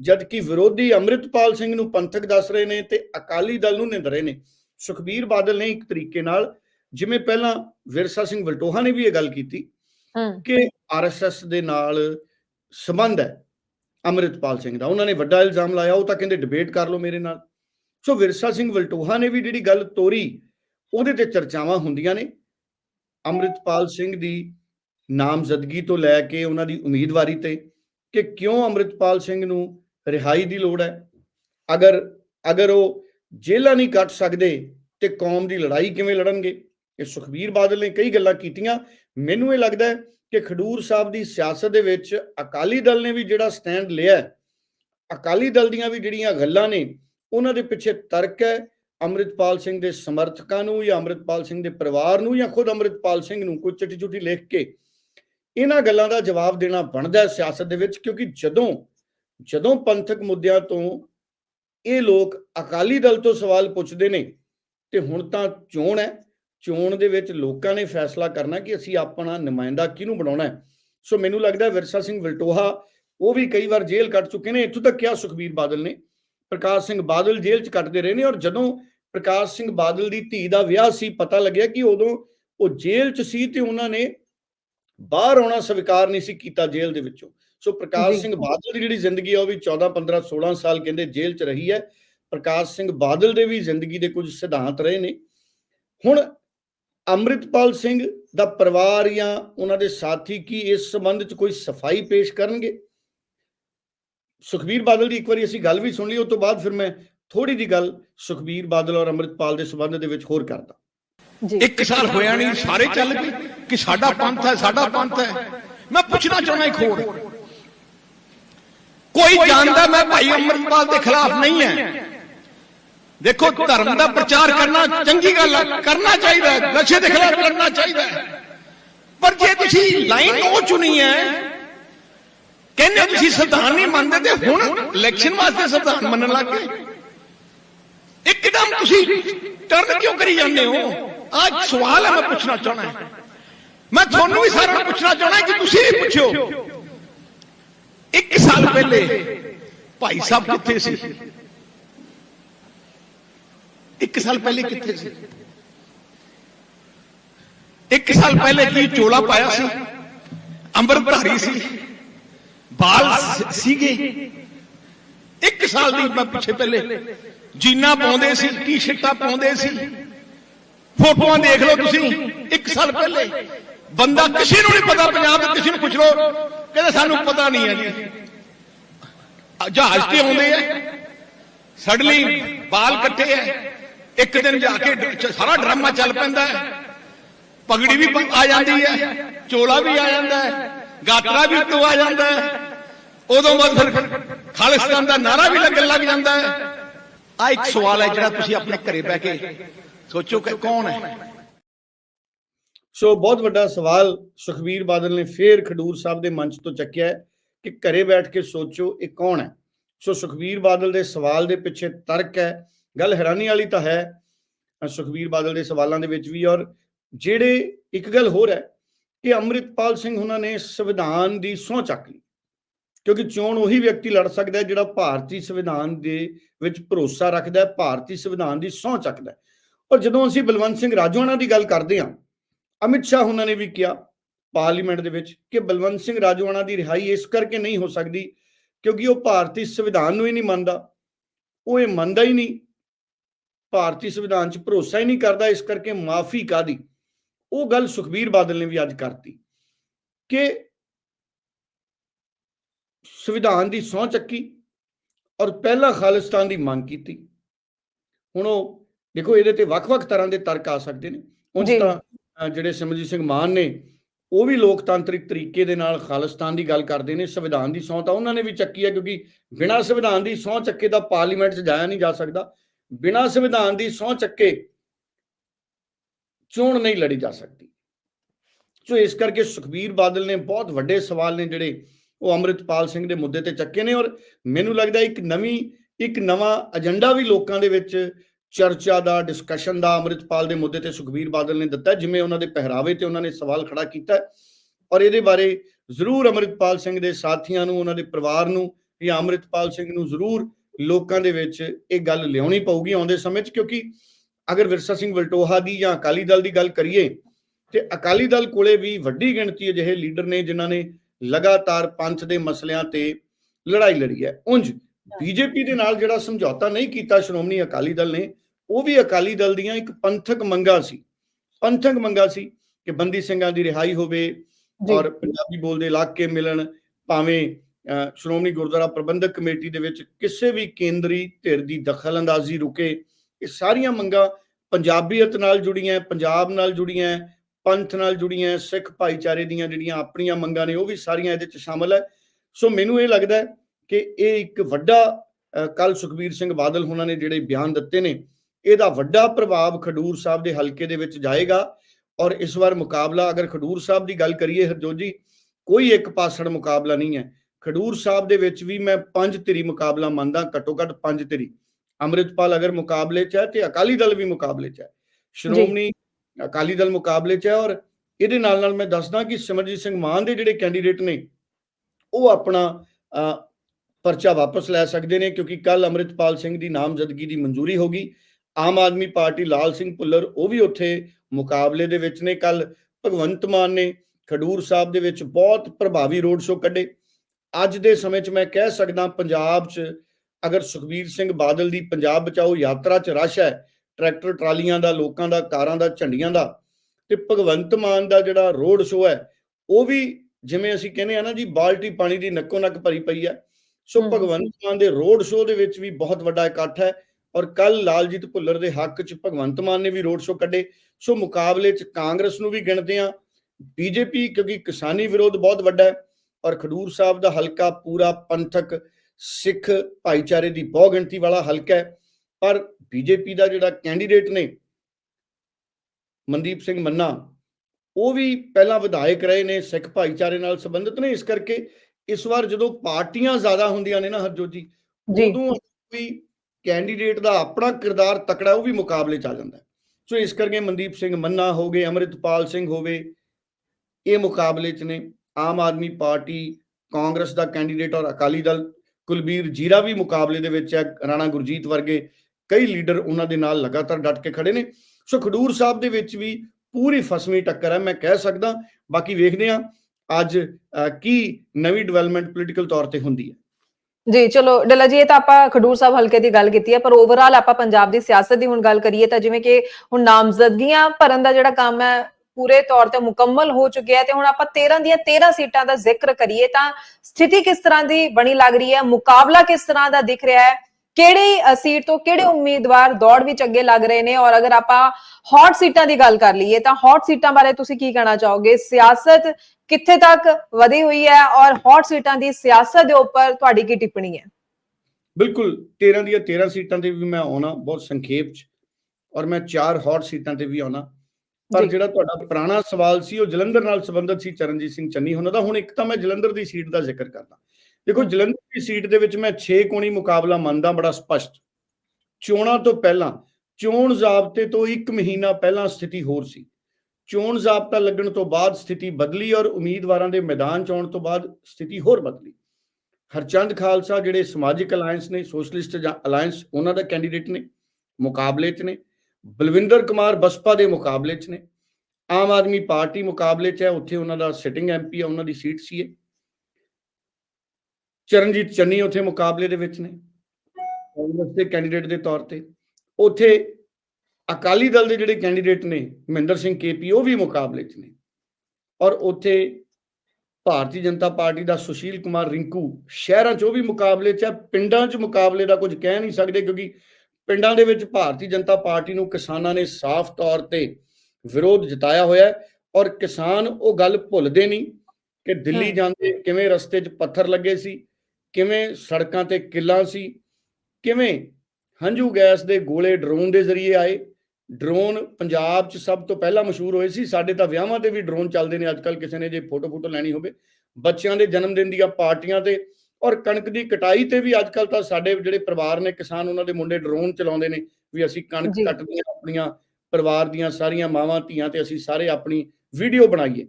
ਜਦਕਿ ਵਿਰੋਧੀ ਅੰਮ੍ਰਿਤਪਾਲ ਸਿੰਘ ਨੂੰ ਪੰਥਕ ਦੱਸ ਰਹੇ ਨੇ ਤੇ ਅਕਾਲੀ ਦਲ ਨੂੰ ਨਿੰਦ ਰਹੇ ਨੇ। ਸੁਖਬੀਰ ਬਾਦਲ ਨੇ ਇੱਕ ਤਰੀਕੇ ਨਾਲ ਜਿਵੇਂ ਪਹਿਲਾਂ ਵਿਰਸਾ ਸਿੰਘ ਵਲਟੋਹਾ ਨੇ ਵੀ ਇਹ ਗੱਲ ਕੀਤੀ ਕਿ ਆਰਐਸਐਸ ਦੇ ਨਾਲ ਸੰਬੰਧ ਹੈ। ਅੰਮ੍ਰਿਤਪਾਲ ਸਿੰਘ ਦਾ। ਉਹਨਾਂ ਨੇ ਵੱਡਾ ਇਲਜ਼ਾਮ ਲਾਇਆ, ਉਹ ਤਾਂ ਕਹਿੰਦੇ ਡਿਬੇਟ ਕਰ ਲਓ ਮੇਰੇ ਨਾਲ। ਸੋ ਵਿਰਸਾ ਸਿੰਘ ਵਲਟੋਹਾ ਨੇ ਵੀ ਜਿਹੜੀ ਗੱਲ ਤੋਰੀ, ਉਹਦੇ ਤੇ ਚਰਚਾਵਾਂ ਹੁੰਦੀਆਂ ਨੇ। ਅੰਮ੍ਰਿਤਪਾਲ ਸਿੰਘ ਦੀ ਨਾਮਜ਼ਦਗੀ ਤੋਂ ਲੈ ਕੇ ਉਹਨਾਂ ਦੀ ਉਮੀਦਵਾਰੀ ਤੇ ਕਿ ਕਿਉਂ ਅੰਮ੍ਰਿਤਪਾਲ ਸਿੰਘ ਨੂੰ ਰਿਹਾਈ ਦੀ ਲੋੜ ਹੈ। ਅਗਰ ਅਗਰ ਉਹ ਜੇਲ੍ਹਾਂ ਨਹੀਂ ਕੱਟ ਸਕਦੇ ਤੇ ਕੌਮ ਦੀ ਲੜਾਈ ਕਿਵੇਂ ਲੜਨਗੇ? ਇਹ ਸੁਖਬੀਰ ਬਾਦਲ ਨੇ ਕਈ ਗੱਲਾਂ ਕੀਤੀਆਂ। ਮੈਨੂੰ ਇਹ ਲੱਗਦਾ ਹੈ ਕਿ ਖਡੂਰ ਸਾਹਿਬ ਦੀ ਸਿਆਸਤ ਦੇ ਵਿੱਚ ਅਕਾਲੀ ਦਲ ਨੇ ਵੀ ਜਿਹੜਾ ਸਟੈਂਡ ਲਿਆ ਅਕਾਲੀ ਦਲ ਦੀਆਂ ਵੀ ਜਿਹੜੀਆਂ ਗੱਲਾਂ ਨੇ, ਉਹਨਾਂ ਦੇ ਪਿੱਛੇ ਤਰਕ ਹੈ, ਅੰਮ੍ਰਿਤਪਾਲ ਸਿੰਘ ਦੇ ਸਮਰਥਕਾਂ ਨੂੰ ਜਾਂ ਅੰਮ੍ਰਿਤਪਾਲ ਸਿੰਘ ਦੇ ਪਰਿਵਾਰ ਨੂੰ ਜਾਂ ਖੁਦ ਅੰਮ੍ਰਿਤਪਾਲ ਸਿੰਘ ਨੂੰ ਕੋਈ ਚਿੱਠੀ ਚੁੱਠੀ ਲਿਖ ਕੇ ਇਹਨਾਂ ਗੱਲਾਂ ਦਾ ਜਵਾਬ ਦੇਣਾ ਬਣਦਾ ਹੈ ਸਿਆਸਤ ਦੇ ਵਿੱਚ, ਕਿਉਂਕਿ ਜਦੋਂ ਜਦੋਂ ਪੰਥਕ ਮੁੱਦਿਆਂ ਤੋਂ ਇਹ ਲੋਕ ਅਕਾਲੀ ਦਲ ਤੋਂ ਸਵਾਲ ਪੁੱਛਦੇ ਨੇ, ਤੇ ਹੁਣ ਤਾਂ ਚੋਣ ਹੈ ਚੋਣ ਦੇ ਵਿੱਚ ਲੋਕਾਂ ਨੇ ਫੈਸਲਾ ਕਰਨਾ ਕਿ ਅਸੀਂ ਆਪਣਾ ਨੁਮਾਇੰਦਾ ਕਿਹਨੂੰ ਬਣਾਉਣਾ ਹੈ। ਸੋ ਮੈਨੂੰ ਲੱਗਦਾ ਵਿਰਸਾ ਸਿੰਘ ਵਲਟੋਹਾ ਉਹ ਵੀ ਕਈ ਵਾਰ ਜੇਲ੍ਹ ਕੱਟ ਚੁੱਕੇ ਨੇ। ਇੱਥੋਂ ਤੱਕ ਕਿਹਾ ਸੁਖਬੀਰ ਬਾਦਲ ਨੇ। ਪ੍ਰਕਾਸ਼ ਸਿੰਘ ਬਾਦਲ ਜੇਲ੍ਹ 'ਚ ਕੱਟਦੇ ਰਹੇ ਨੇ ਔਰ ਜਦੋਂ ਪ੍ਰਕਾਸ਼ ਸਿੰਘ ਬਾਦਲ ਦੀ ਧੀ ਦਾ ਵਿਆਹ ਸੀ ਪਤਾ ਲੱਗਿਆ ਕਿ ਉਦੋਂ ਉਹ ਜੇਲ੍ਹ 'ਚ ਸੀ ਤੇ ਉਹਨਾਂ ਨੇ ਬਾਹਰ ਆਉਣਾ ਸਵੀਕਾਰ ਨਹੀਂ ਸੀ ਕੀਤਾ ਜੇਲ੍ਹ ਦੇ ਵਿੱਚੋਂ। ਸੋ ਪ੍ਰਕਾਸ਼। ਸਿੰਘ ਬਾਦਲ ਦੀ ਜਿਹੜੀ ਜ਼ਿੰਦਗੀ ਆ ਉਹ ਵੀ 14 15 16 ਸਾਲ ਕਹਿੰਦੇ ਜੇਲ੍ਹ 'ਚ ਰਹੀ ਹੈ। ਪ੍ਰਕਾਸ਼ ਸਿੰਘ ਬਾਦਲ ਦੇ ਵੀ ਜ਼ਿੰਦਗੀ ਦੇ ਕੁਝ ਸਿਧਾਂਤ ਰਹੇ ਨੇ। ਹੁਣ ਅੰਮ੍ਰਿਤਪਾਲ ਸਿੰਘ ਦਾ ਪਰਿਵਾਰ ਜਾਂ ਉਹਨਾਂ ਦੇ ਸਾਥੀ ਕੀ ਇਸ ਸੰਬੰਧ 'ਚ ਕੋਈ ਸਫ਼ਾਈ ਪੇਸ਼ ਕਰਨਗੇ? ਸੁਖਬੀਰ ਬਾਦਲ ਦੀ ਇੱਕ ਵਾਰੀ ਅਸੀਂ ਗੱਲ ਵੀ ਸੁਣ ਲਈ ਉਸ ਤੋਂ ਬਾਅਦ ਫਿਰ ਮੈਂ ਥੋੜੀ ਜੀ ਗੱਲ ਸੁਖਬੀਰ ਬਾਦਲ ਔਰ ਅੰਮ੍ਰਿਤਪਾਲ ਦੇ ਸੰਬੰਧ ਦੇ ਵਿੱਚ ਹੋਰ ਕਰਦਾ। ਜੀ। ਇੱਕ ਸਾਲ ਹੋਇਆ ਨਹੀਂ ਸਾਰੇ ਚੱਲ ਗਏ ਕਿ ਸਾਡਾ ਪੰਥ ਹੈ ਸਾਡਾ ਪੰਥ ਹੈ। ਮੈਂ ਪੁੱਛਣਾ ਚਾਹੁੰਦਾ ਇੱਕ ਹੋਰ। ਕੋਈ ਜਾਣਦਾ ਮੈਂ ਭਾਈ ਅਮਰਪਾਲ ਦੇ ਖਿਲਾਫ ਨਹੀਂ ਹੈ? ਦੇਖੋ ਧਰਮ ਦਾ ਪ੍ਰਚਾਰ ਕਰਨਾ ਚੰਗੀ ਗੱਲ ਹੈ ਕਰਨਾ ਚਾਹੀਦਾ ਹੈ ਨਸ਼ੇ ਦੇ ਖਿਲਾਫ ਲੜਨਾ ਚਾਹੀਦਾ ਹੈ। ਪਰ ਜੇ ਤੁਸੀਂ ਲਾਈਨ ਉਹ ਚੁਣੀ ਹੈ ਕਹਿੰਦੇ ਹੋ ਤੁਸੀਂ ਸੰਵਿਧਾਨ ਨਹੀਂ ਮੰਨਦੇ ਤੇ ਹੁਣ ਇਲੈਕਸ਼ਨ ਵਾਸਤੇ ਸੰਵਿਧਾਨ ਮੰਨਣ ਲੱਗ ਗਏ। ਇੱਕਦਮ ਤੁਸੀਂ ਟਰਨ ਕਿਉਂ ਕਰੀ ਜਾਂਦੇ ਹੋ? ਆਹ ਸਵਾਲ ਹੈ ਮੈਂ ਪੁੱਛਣਾ ਚਾਹਣਾ ਮੈਂ ਤੁਹਾਨੂੰ ਵੀ ਸਾਰਿਆਂ ਨੂੰ ਪੁੱਛਣਾ ਚਾਹਣਾ ਕਿ ਤੁਸੀਂ ਵੀ ਪੁੱਛਿਓ। ਇੱਕ ਸਾਲ ਪਹਿਲੇ ਭਾਈ ਸਾਹਿਬ ਕਿੱਥੇ ਸੀ? ਇੱਕ ਸਾਲ ਪਹਿਲੇ ਕਿੱਥੇ ਸੀ? ਇੱਕ ਸਾਲ ਪਹਿਲੇ ਕੀ ਚੋਲਾ ਪਾਇਆ ਸੀ? ਅੰਮ੍ਰਿਤਧਾਰੀ ਸੀ? ਬਾਲ ਸੀਗੇ। ਇੱਕ ਸਾਲ ਦੀ ਮੈਂ ਪਿੱਛੇ ਪਹਿਲੇ। ਜੀਨਾ ਪਾਉਂਦੇ ਸੀ ਟੀ-ਸ਼ਰਟਾਂ ਪਾਉਂਦੇ ਸੀ। ਫੋਟੋਆਂ ਦੇਖ ਲਓ ਤੁਸੀਂ। ਇੱਕ ਸਾਲ ਪਹਿਲੇ। ਬੰਦਾ ਕਿਸੇ ਨੂੰ ਨਹੀਂ ਪਤਾ ਪੰਜਾਬ ਦੇ ਕਿਸੇ ਨੂੰ ਪੁੱਛ ਲਓ। ਕਹਿੰਦੇ ਸਾਨੂੰ ਪਤਾ ਨਹੀਂ ਹੈ ਜੀ। ਜਹਾਜ਼ ਤੇ ਆਉਂਦੇ ਆ। ਸਡਲੀ ਬਾਲ ਕੱਟੇ ਆ। ਇੱਕ ਦਿਨ ਜਾ ਕੇ ਸਾਰਾ ਡਰਾਮਾ ਚੱਲ ਪੈਂਦਾ ਹੈ। ਪਗੜੀ ਵੀ ਆ ਜਾਂਦੀ ਹੈ, ਚੋਲਾ ਵੀ ਆ ਜਾਂਦਾ ਹੈ, ਗਾਤਰਾ ਵੀ ਉੱਤੋਂ ਆ ਜਾਂਦਾ ਹੈ। ਉਦੋਂ ਬਾਅਦ ਫਿਰ ਖਾਲਿਸਤਾਨ ਦਾ ਨਾਰਾ ਵੀ ਲੱਗਣ ਲੱਗ ਜਾਂਦਾ ਹੈ। ਆ ਇੱਕ ਸਵਾਲ ਹੈ ਜਿਹੜਾ ਤੁਸੀਂ ਆਪਣੇ ਘਰੇ ਬਹਿ ਕੇ ਸੋਚੋ ਕਿ ਕੌਣ ਹੈ? ਸੋ ਬਹੁਤ ਵੱਡਾ ਸਵਾਲ ਸੁਖਬੀਰ ਬਾਦਲ ਨੇ ਫੇਰ ਖਡੂਰ ਸਾਹਿਬ ਦੇ ਮੰਚ ਤੋਂ ਚੱਕਿਆ ਹੈ ਕਿ ਘਰੇ ਬੈਠ ਕੇ ਸੋਚੋ ਇਹ ਕੌਣ ਹੈ। ਸੋ ਸੁਖਬੀਰ ਬਾਦਲ ਦੇ ਸਵਾਲ ਦੇ ਪਿੱਛੇ ਤਰਕ ਹੈ ਗੱਲ ਹੈਰਾਨੀ ਵਾਲੀ ਤਾਂ ਹੈ ਅ, ਸੁਖਬੀਰ ਬਾਦਲ ਦੇ ਸਵਾਲਾਂ ਦੇ ਵਿੱਚ ਵੀ ਔਰ ਜਿਹੜੇ ਇੱਕ ਗੱਲ ਹੋਰ ਹੈ ਕਿ ਅੰਮ੍ਰਿਤਪਾਲ ਸਿੰਘ ਉਹਨਾਂ ਨੇ ਸੰਵਿਧਾਨ ਦੀ ਸਹੁੰ ਚੱਕ ਲਈ ਕਿਉਂਕਿ ਚੋਣ ਉਹੀ ਵਿਅਕਤੀ ਲੜ ਸਕਦਾ ਹੈ ਜਿਹੜਾ ਭਾਰਤੀ ਸੰਵਿਧਾਨ ਦੇ ਵਿੱਚ ਭਰੋਸਾ ਰੱਖਦਾ ਹੈ ਭਾਰਤੀ ਸੰਵਿਧਾਨ ਦੀ ਸਹੁੰ ਚੱਕਦਾ ਹੈ। ਔਰ ਜਦੋਂ ਅਸੀਂ ਬਲਵੰਤ ਸਿੰਘ ਰਾਜੋਆਣਾ ਦੀ ਗੱਲ ਕਰਦੇ ਹਾਂ ਅਮਿਤ ਸ਼ਾਹ ਉਹਨਾਂ ਨੇ ਵੀ ਕਿਹਾ ਪਾਰਲੀਮੈਂਟ ਦੇ ਵਿੱਚ ਕਿ ਬਲਵੰਤ ਸਿੰਘ ਰਾਜੋਆਣਾ ਦੀ ਰਿਹਾਈ ਇਸ ਕਰਕੇ ਨਹੀਂ ਹੋ ਸਕਦੀ ਕਿਉਂਕਿ ਉਹ ਭਾਰਤੀ ਸੰਵਿਧਾਨ ਨੂੰ ਹੀ ਨਹੀਂ ਮੰਨਦਾ ਉਹ ਇਹ ਮੰਨਦਾ ਹੀ ਨਹੀਂ ਭਾਰਤੀ ਸੰਵਿਧਾਨ 'ਚ ਭਰੋਸਾ ਹੀ ਨਹੀਂ ਕਰਦਾ ਇਸ ਕਰਕੇ ਮਾਫੀ ਕਾਦੀ ਉਹ ਗੱਲ ਸੁਖਬੀਰ ਬਾਦਲ ਨੇ ਵੀ ਅੱਜ ਕਰਤੀ ਕਿ ਸੰਵਿਧਾਨ ਦੀ ਸਹੁੰ ਚੱਕੀ ਔਰ ਪਹਿਲਾ ਖਾਲਿਸਤਾਨ ਦੀ ਮੰਗ ਕੀਤੀ। ਹੁਣ ਉਹ ਦੇਖੋ ਇਹਦੇ ਤੇ ਵੱਖ-ਵੱਖ ਤਰ੍ਹਾਂ ਦੇ ਤਰਕ ਆ ਸਕਦੇ ਨੇ। ਉਂਝ। ਤਾਂ ਜਿਹੜੇ ਸਿਮਰਜੀਤ ਸਿੰਘ ਮਾਨ ਨੇ ਉਹ ਵੀ ਲੋਕਤਾਂਤਰਿਕ ਤਰੀਕੇ ਦੇ ਨਾਲ ਖਾਲਿਸਤਾਨ ਦੀ ਗੱਲ ਕਰਦੇ ਨੇ। ਸੰਵਿਧਾਨ ਦੀ ਸਹੁੰ ਤਾਂ ਉਹਨਾਂ ਨੇ ਵੀ ਚੱਕੀ ਹੈ ਕਿਉਂਕਿ ਬਿਨਾਂ ਸੰਵਿਧਾਨ ਦੀ ਸਹੁੰ ਚੱਕੇ ਦਾ ਪਾਰਲੀਮੈਂਟ 'ਚ ਜਾਇਆ ਨਹੀਂ ਜਾ ਸਕਦਾ। ਬਿਨਾਂ ਸੰਵਿਧਾਨ ਦੀ ਸਹੁੰ ਚੱਕੇ ਚੋਣ ਨਹੀਂ ਲੜੀ ਜਾ ਸਕਦੀ। ਸੋ ਇਸ ਕਰਕੇ ਸੁਖਬੀਰ ਬਾਦਲ ਨੇ ਬਹੁਤ ਵੱਡੇ ਸਵਾਲ ਨੇ ਜਿਹੜੇ ਉਹ ਅੰਮ੍ਰਿਤਪਾਲ ਸਿੰਘ ਦੇ ਮੁੱਦੇ ਤੇ ਚੱਕੇ ਨੇ ਔਰ ਮੈਨੂੰ ਲੱਗਦਾ ਇੱਕ ਨਵੀਂ, ਇੱਕ ਨਵਾਂ ਏਜੰਡਾ ਵੀ ਲੋਕਾਂ ਦੇ ਵਿੱਚ ਚਰਚਾ ਦਾ ਡਿਸਕਸ਼ਨ ਦਾ ਅੰਮ੍ਰਿਤਪਾਲ ਦੇ ਮੁੱਦੇ ਤੇ ਸੁਖਬੀਰ ਬਾਦਲ ਨੇ ਦਿੱਤਾ, ਜਿਵੇਂ ਉਹਨਾਂ ਦੇ ਪਹਿਰਾਵੇ ਤੇ ਉਹਨਾਂ ਨੇ ਸਵਾਲ ਖੜਾ ਕੀਤਾ। ਔਰ ਇਹਦੇ ਬਾਰੇ ਜ਼ਰੂਰ ਅੰਮ੍ਰਿਤਪਾਲ ਸਿੰਘ ਦੇ ਸਾਥੀਆਂ ਨੂੰ, ਉਹਨਾਂ ਦੇ ਪਰਿਵਾਰ ਨੂੰ ਜਾਂ ਅੰਮ੍ਰਿਤਪਾਲ ਸਿੰਘ ਨੂੰ ਜ਼ਰੂਰ ਲੋਕਾਂ ਦੇ ਵਿੱਚ ਇਹ ਗੱਲ ਲਿਆਉਣੀ ਪਊਗੀ ਆਉਂਦੇ ਸਮੇਂ 'ਚ ਕਿਉਂਕਿ ਅਗਰ ਵਿਰਸਾ ਸਿੰਘ ਵਲਟੋਹਾ ਦੀ ਜਾਂ ਅਕਾਲੀ ਦਲ ਦੀ ਗੱਲ ਕਰੀਏ ਤੇ ਅਕਾਲੀ ਦਲ ਕੋਲੇ ਵੀ ਵੱਡੀ ਗਿਣਤੀ ਅਜਿਹੇ ਲੀਡਰ ਨੇ ਜਿਨ੍ਹਾਂ ਨੇ ਲਗਾਤਾਰ ਪੰਥ ਦੇ ਮਸਲਿਆਂ ਤੇ ਲੜਾਈ ਲੜੀ ਹੈ ਉਂਝ ਬੀਜੇਪੀ ਦੇ ਨਾਲ ਜਿਹੜਾ ਸਮਝੌਤਾ ਨਹੀਂ ਕੀਤਾ ਸ਼੍ਰੋਮਣੀ ਅਕਾਲੀ ਦਲ ਨੇ ਉਹ ਵੀ ਅਕਾਲੀ ਦਲ ਦੀਆਂ ਇੱਕ ਪੰਥਕ ਮੰਗਾਂ ਸੀ ਪੰਥਕ ਮੰਗਾਂ ਸੀ ਕਿ ਬੰਦੀ ਸਿੰਘਾਂ ਦੀ ਰਿਹਾਈ ਹੋਵੇ। ਔਰ ਪੰਜਾਬੀ ਬੋਲਦੇ ਇਲਾਕੇ ਮਿਲਣ ਭਾਵੇਂ ਸ਼੍ਰੋਮਣੀ ਗੁਰਦੁਆਰਾ ਪ੍ਰਬੰਧਕ ਕਮੇਟੀ ਦੇ ਵਿੱਚ ਕਿਸੇ ਵੀ ਕੇਂਦਰੀ ਧਿਰ ਦੀ ਦਖਲਅੰਦਾਜ਼ੀ ਰੁਕੇ। ਇਹ ਸਾਰੀਆਂ ਮੰਗਾਂ ਪੰਜਾਬੀਅਤ ਨਾਲ ਜੁੜੀਆਂ, ਪੰਜਾਬ ਨਾਲ ਜੁੜੀਆਂ, ਪੰਥ ਨਾਲ ਜੁੜੀਆਂ, ਸਿੱਖ ਭਾਈਚਾਰੇ ਦੀਆਂ ਜਿਹੜੀਆਂ ਆਪਣੀਆਂ ਮੰਗਾਂ ਨੇ, ਉਹ ਵੀ ਸਾਰੀਆਂ ਇਹਦੇ ਵਿੱਚ ਸ਼ਾਮਲ ਹੈ। ਸੋ ਮੈਨੂੰ ਇਹ ਲੱਗਦਾ ਹੈ ਕਿ ਇਹ ਇੱਕ ਵੱਡਾ ਕੱਲ ਸੁਖਬੀਰ ਸਿੰਘ ਬਾਦਲ ਉਹਨਾਂ ਨੇ ਜਿਹੜੇ ਬਿਆਨ ਦਿੱਤੇ ਨੇ, ਇਹਦਾ ਵੱਡਾ ਪ੍ਰਭਾਵ ਖਡੂਰ ਸਾਹਿਬ ਦੇ ਹਲਕੇ ਦੇ ਵਿੱਚ ਜਾਏਗਾ। ਔਰ ਇਸ ਵਾਰ ਮੁਕਾਬਲਾ ਅਗਰ ਖਡੂਰ ਸਾਹਿਬ ਦੀ ਗੱਲ ਕਰੀਏ, ਹਰਜੋਤ ਜੀ, ਕੋਈ ਇੱਕ ਪਾਸੜ ਮੁਕਾਬਲਾ ਨਹੀਂ ਹੈ। ਖਡੂਰ ਸਾਹਿਬ ਦੇ ਵਿੱਚ ਵੀ ਮੈਂ ਪੰਜ ਧਿਰੀ ਮੁਕਾਬਲਾ ਮੰਨਦਾ ਘੱਟੋ ਘੱਟ ਪੰਜ ਧਿਰੀ। ਅੰਮ੍ਰਿਤਪਾਲ ਅਗਰ ਮੁਕਾਬਲੇ 'ਚ ਹੈ ਤੇ ਅਕਾਲੀ ਦਲ ਵੀ ਮੁਕਾਬਲੇ 'ਚ ਹੈ। ਸ਼੍ਰੋਮਣੀ ਅਕਾਲੀ ਦਲ ਮੁਕਾਬਲੇ 'ਚ ਹੈ ਔਰ ਇਹਦੇ ਨਾਲ ਨਾਲ ਮੈਂ ਦੱਸਦਾ ਕਿ ਸਿਮਰਜੀਤ ਸਿੰਘ ਮਾਨ ਦੇ ਜਿਹੜੇ ਕੈਂਡੀਡੇਟ ਨੇ ਉਹ ਆਪਣਾ ਪਰਚਾ ਵਾਪਸ ਲੈ ਸਕਦੇ ਨੇ ਕਿਉਂਕਿ ਕੱਲ ਅੰਮ੍ਰਿਤਪਾਲ ਸਿੰਘ ਦੀ ਨਾਮਜ਼ਦਗੀ ਦੀ ਮਨਜ਼ੂਰੀ ਹੋ ਗਈ। ਆਮ ਆਦਮੀ ਪਾਰਟੀ ਲਾਲ ਸਿੰਘ ਭੁੱਲਰ ਉਹ ਵੀ ਉੱਥੇ ਮੁਕਾਬਲੇ ਦੇ ਵਿੱਚ ਨੇ। ਕੱਲ ਭਗਵੰਤ ਮਾਨ ਨੇ ਖਡੂਰ ਸਾਹਿਬ ਦੇ ਵਿੱਚ ਬਹੁਤ ਪ੍ਰਭਾਵੀ ਰੋਡ ਸ਼ੋਅ ਕੱਢੇ। ਅੱਜ ਦੇ ਸਮੇਂ 'ਚ ਮੈਂ ਕਹਿ ਸਕਦਾ ਪੰਜਾਬ 'ਚ ਅਗਰ ਸੁਖਬੀਰ ਸਿੰਘ ਬਾਦਲ ਦੀ ਪੰਜਾਬ ਬਚਾਓ ਯਾਤਰਾ 'ਚ ਰਸ਼ ਹੈ ਟਰੈਕਟਰ ਟਰਾਲੀਆਂ ਦਾ ਲੋਕਾਂ ਦਾ ਕਾਰਾਂ ਦਾ ਝੰਡੀਆਂ ਦਾ ਤੇ ਭਗਵੰਤ ਮਾਨ ਦਾ ਜਿਹੜਾ ਰੋਡ ਸ਼ੋਅ ਹੈ ਉਹ ਵੀ ਜਿਵੇਂ ਅਸੀਂ ਕਹਿੰਦੇ ਆ ਨਾ ਜੀ ਬਾਲਟੀ ਪਾਣੀ ਦੀ ਨੱਕੋ ਨੱਕ ਭਰੀ ਪਈ ਹੈ। ਸੋ। ਭਗਵੰਤ ਮਾਨ ਦੇ ਰੋਡ ਸ਼ੋਅ ਦੇ ਵਿੱਚ ਵੀ ਬਹੁਤ ਵੱਡਾ ਇਕੱਠ ਹੈ ਔਰ ਕੱਲ ਲਾਲਜੀਤ ਭੁੱਲਰ ਦੇ ਹੱਕ 'ਚ ਭਗਵੰਤ ਮਾਨ ਨੇ ਵੀ ਰੋਡ ਸ਼ੋਅ ਕੱਢੇ। ਸੋ ਮੁਕਾਬਲੇ 'ਚ ਕਾਂਗਰਸ ਨੂੰ ਵੀ ਗਿਣਦੇ ਆ ਬੀਜੇਪੀ ਕਿਉਂਕਿ ਕਿਸਾਨੀ ਵਿਰੋਧ ਬਹੁਤ ਵੱਡਾ ਹੈ ਔਰ ਖਡੂਰ ਸਾਹਿਬ ਦਾ ਹਲਕਾ ਪੂਰਾ ਪੰਥਕ ਸਿੱਖ ਭਾਈਚਾਰੇ ਦੀ ਬਹੁ ਗਿਣਤੀ ਵਾਲਾ ਹਲਕਾ ਹੈ। ਪਰ ਬੀਜੇਪੀ ਦਾ ਜਿਹੜਾ ਕੈਂਡੀਡੇਟ ਨੇ ਮਨਦੀਪ ਸਿੰਘ ਮੰਨਾ ਉਹ ਵੀ ਪਹਿਲਾਂ ਵਿਧਾਇਕ ਰਹੇ ਨੇ ਸਿੱਖ ਭਾਈਚਾਰੇ ਨਾਲ ਸੰਬੰਧਿਤ ਨੇ। ਇਸ ਕਰਕੇ ਇਸ ਵਾਰ ਜਦੋਂ ਪਾਰਟੀਆਂ ਜ਼ਿਆਦਾ ਹੁੰਦੀਆਂ ਨੇ ਨਾ ਹਰਜੋਤ ਜੀ ਉਦੋਂ ਕੋਈ ਕੈਂਡੀਡੇਟ ਦਾ ਆਪਣਾ ਕਿਰਦਾਰ ਤਕੜਾ ਉਹ ਵੀ ਮੁਕਾਬਲੇ ਚ ਆ ਜਾਂਦਾ ਹੈ। ਸੋ ਇਸ ਕਰਕੇ ਮਨਦੀਪ ਸਿੰਘ ਮੰਨਾ ਹੋ ਗਏ ਅਮਰਿਤਪਾਲ ਸਿੰਘ ਹੋਵੇ ਇਹ ਮੁਕਾਬਲੇ ਚ ਨੇ। ਆਮ ਆਦਮੀ ਪਾਰਟੀ, ਕਾਂਗਰਸ ਦਾ ਕੈਂਡੀਡੇਟ ਔਰ ਅਕਾਲੀ ਦਲ, ਕੁਲਬੀਰ ਜੀਰਾ ਵੀ ਮੁਕਾਬਲੇ ਦੇ ਵਿੱਚ ਹੈ, ਰਾਣਾ ਗੁਰਜੀਤ ਵਰਗੇ ਕਈ ਲੀਡਰ ਉਹਨਾਂ ਦੇ ਨਾਲ ਲਗਾਤਾਰ ਡਟ ਕੇ ਖੜੇ ਨੇ। ਸੋ ਖਡੂਰ ਸਾਹਿਬ ਦੇ ਵਿੱਚ ਵੀ ਪੂਰੀ ਫਸਵੀਂ ਟੱਕਰ ਹੈ, ਮੈਂ ਕਹਿ ਸਕਦਾ, ਬਾਕੀ ਵੇਖਦੇ ਹਾਂ ਅੱਜ ਕੀ ਨਵੀਂ ਡਿਵੈਲਪਮੈਂਟ ਪੋਲੀਟੀਕਲ ਤੌਰ ਤੇ ਹੁੰਦੀ ਹੈ। ਜੀ, ਚਲੋ, ਡੱਲਾ ਜੀ, ਇਹ ਤਾਂ ਆਪਾਂ ਖਡੂਰ ਸਾਹਿਬ ਹਲਕੇ ਦੀ ਗੱਲ ਕੀਤੀ ਹੈ, ਪਰ ਓਵਰਆਲ ਆਪਾਂ ਪੰਜਾਬ ਦੀ ਸਿਆਸਤ ਦੀ ਹੁਣ ਗੱਲ ਕਰੀਏ ਤਾਂ ਜਿਵੇਂ ਕਿ ਹੁਣ ਨਾਮਜ਼ਦਗੀਆਂ ਭਰਨ ਦਾ ਜਿਹੜਾ ਕੰਮ ਹੈ ਪੂਰੇ ਤੌਰ ਤੇ ਮੁਕੰਮਲ ਹੋ ਚੁੱਕਿਆ ਤੇ ਹੁਣ ਆਪਾਂ 13 ਦੀਆਂ 13 ਸੀਟਾਂ ਦਾ ਜ਼ਿਕਰ ਕਰੀਏ ਤਾਂ ਸਥਿਤੀ ਕਿਸ ਤਰ੍ਹਾਂ ਦੀ ਬਣੀ ਲੱਗ ਰਹੀ ਹੈ, ਮੁਕਾਬਲਾ ਕਿਸ ਤਰ੍ਹਾਂ ਦਾ ਦਿਖ ਰਿਹਾ ਹੈ, ਕਿਹੜੀ ਸੀਟ ਤੋਂ ਕਿਹੜੇ ਉਮੀਦਵਾਰ ਦੌੜ ਵਿੱਚ ਅੱਗੇ ਲੱਗ ਰਹੇ ਨੇ ਔਰ ਅਗਰ ਆਪਾਂ ਹੌਟ ਸੀਟਾਂ ਦੀ ਗੱਲ ਕਰ ਲਈਏ ਤਾਂ ਹੌਟ ਸੀਟਾਂ ਬਾਰੇ ਤੁਸੀਂ ਕੀ ਕਹਿਣਾ ਚਾਹੋਗੇ? ਸਿਆਸਤ ਕਿੱਥੇ ਤੱਕ ਵਧੀ ਹੋਈ ਹੈ ਔਰ ਹੌਟ ਸੀਟਾਂ ਦੀ ਸਿਆਸਤ ਦੇ ਉੱਪਰ ਤੁਹਾਡੀ ਕੀ ਟਿੱਪਣੀ ਹੈ? ਬਿਲਕੁਲ 13 ਦੀਆਂ 13 ਸੀਟਾਂ ਤੇ ਵੀ ਮੈਂ ਆਉਣਾ, ਬਹੁਤ ਸੰਖੇਪ ਚ ਔਰ ਮੈਂ ਚਾਰ ਹੌਟ ਸੀਟਾਂ ਤੇ ਵੀ ਆਉਣਾ। ਪਰ। ਜਿਹੜਾ ਤੁਹਾਡਾ ਪੁਰਾਣਾ ਸਵਾਲ ਸੀ ਉਹ ਜਲੰਧਰ ਨਾਲ ਸੰਬੰਧਿਤ ਸੀ ਚਰਨਜੀਤ ਸਿੰਘ ਚੰਨੀ ਉਹਨਾਂ ਦਾ। ਹੁਣ ਇੱਕ ਤਾਂ ਮੈਂ ਜਲੰਧਰ ਦੀ ਸੀਟ ਦਾ ਜ਼ਿਕਰ ਕਰਦਾ। ਦੇਖੋ ਜਲੰਧਰ ਦੀ ਸੀਟ ਦੇ ਵਿੱਚ ਮੈਂ 6 ਕੋਣੀ ਮੁਕਾਬਲਾ ਮੰਨਦਾ ਬੜਾ ਸਪਸ਼ਟ। ਚੋਣਾਂ ਤੋਂ ਪਹਿਲਾਂ ਚੋਣ ਜ਼ਾਬਤੇ ਤੋਂ 1 ਮਹੀਨਾ ਪਹਿਲਾਂ ਸਥਿਤੀ ਹੋਰ ਸੀ। ਚੋਣ ਜ਼ਾਬਤਾ ਲੱਗਣ ਤੋਂ ਬਾਅਦ ਸਥਿਤੀ ਬਦਲੀ ਔਰ ਉਮੀਦਵਾਰਾਂ ਦੇ ਮੈਦਾਨ ਚ ਆਉਣ ਤੋਂ ਬਾਅਦ ਸਥਿਤੀ ਹੋਰ ਬਦਲੀ। ਹਰਚੰਦ ਖਾਲਸਾ ਜਿਹੜੇ ਸਮਾਜਿਕ ਅਲਾਈਅੰਸ ਨੇ ਸੋਸ਼ਲਿਸਟ ਜਾਂ ਅਲਾਈਅੰਸ ਉਹਨਾਂ ਦਾ ਕੈਂਡੀਡੇਟ ਨੇ ਮੁਕਾਬਲੇ 'ਚ ਨੇ। ਬਲਵਿੰਦਰ ਕੁਮਾਰ ਬਸਪਾ ਦੇ ਮੁਕਾਬਲੇ 'ਚ ਨੇ। ਆਮ ਆਦਮੀ ਪਾਰਟੀ ਮੁਕਾਬਲੇ 'ਚ ਹੈ, ਉੱਥੇ ਉਹਨਾਂ ਦਾ ਸਿਟਿੰਗ ਐਮਪੀ ਹੈ ਉਹਨਾਂ ਦੀ ਸੀਟ ਸੀ ਇਹ। ਚਰਨਜੀਤ ਚੰਨੀ ਉੱਥੇ ਮੁਕਾਬਲੇ ਦੇ ਵਿੱਚ ਨੇ, ਕਾਂਗਰਸ ਦੇ ਕੈਂਡੀਡੇਟ ਦੇ ਤੌਰ ਤੇ। ਉੱਥੇ ਅਕਾਲੀ ਦਲ ਦੇ ਜਿਹੜੇ ਕੈਂਡੀਡੇਟ ਨੇ, ਮਹਿੰਦਰ ਸਿੰਘ ਕੇਪੀ ਉਹ ਵੀ ਮੁਕਾਬਲੇ 'ਚ ਨੇ। ਔਰ ਉੱਥੇ ਭਾਰਤੀ ਜਨਤਾ ਪਾਰਟੀ ਦਾ ਸੁਸ਼ੀਲ ਕੁਮਾਰ ਰਿੰਕੂ, ਸ਼ਹਿਰਾਂ 'ਚ ਉਹ ਵੀ ਮੁਕਾਬਲੇ 'ਚ ਹੈ, ਪਿੰਡਾਂ 'ਚ ਮੁਕਾਬਲੇ ਦਾ ਕੁਝ ਕਹਿ ਨਹੀਂ ਸਕਦੇ ਕਿਉਂਕਿ ਪਿੰਡਾਂ ਦੇ ਵਿੱਚ ਭਾਰਤੀ ਜਨਤਾ ਪਾਰਟੀ ਨੂੰ ਕਿਸਾਨਾਂ ਨੇ ਸਾਫ਼ ਤੌਰ ਤੇ ਵਿਰੋਧ ਜਤਾਇਆ ਹੋਇਆ ਹੈ ਔਰ ਕਿਸਾਨ ਉਹ ਗੱਲ ਭੁੱਲਦੇ ਨਹੀਂ ਕਿ ਦਿੱਲੀ। ਜਾਂਦੇ ਕਿਵੇਂ ਰਸਤੇ 'ਚ ਪੱਥਰ ਲੱਗੇ ਸੀ ਕਿਵੇਂ ਸੜਕਾਂ ਤੇ ਕਿੱਲਾਂ ਸੀ ਕਿਵੇਂ ਹੰਝੂ ਗੈਸ ਦੇ ਗੋਲੇ ਡਰੋਨ ਦੇ ਜ਼ਰੀਏ ਆਏ। ਡਰੋਨ ਪੰਜਾਬ 'ਚ ਸਭ ਤੋਂ ਪਹਿਲਾਂ ਮਸ਼ਹੂਰ ਹੋਏ ਸੀ। ਸਾਡੇ ਤਾਂ ਵਿਆਹਾਂ ਤੇ ਵੀ ਡਰੋਨ ਚੱਲਦੇ ਨੇ। ਅੱਜਕੱਲ ਕਿਸੇ ਨੇ ਜੇ ਫੋਟੋ ਫੋਟੋ ਲੈਣੀ ਹੋਵੇ ਬੱਚਿਆਂ ਦੇ ਜਨਮ ਦਿਨ ਦੀਆਂ ਪਾਰਟੀਆਂ ਤੇ ਔਰ ਕਣਕ ਦੀ ਕਟਾਈ ਤੇ ਵੀ ਅੱਜਕੱਲ ਤਾਂ ਸਾਡੇ ਜਿਹੜੇ ਪਰਿਵਾਰ ਨੇ ਕਿਸਾਨ ਉਹਨਾਂ ਦੇ ਮੁੰਡੇ ਡਰੋਨ ਚਲਾਉਂਦੇ ਨੇ ਵੀ ਅਸੀਂ ਕਣਕ ਜੀ। ਕੱਟਦੀਆਂ ਆਪਣੀਆਂ ਪਰਿਵਾਰ ਦੀਆਂ ਸਾਰੀਆਂ ਮਾਵਾਂ ਧੀਆਂ ਤੇ ਅਸੀਂ ਸਾਰੇ ਆਪਣੀ ਵੀਡੀਓ ਬਣਾਈਏ।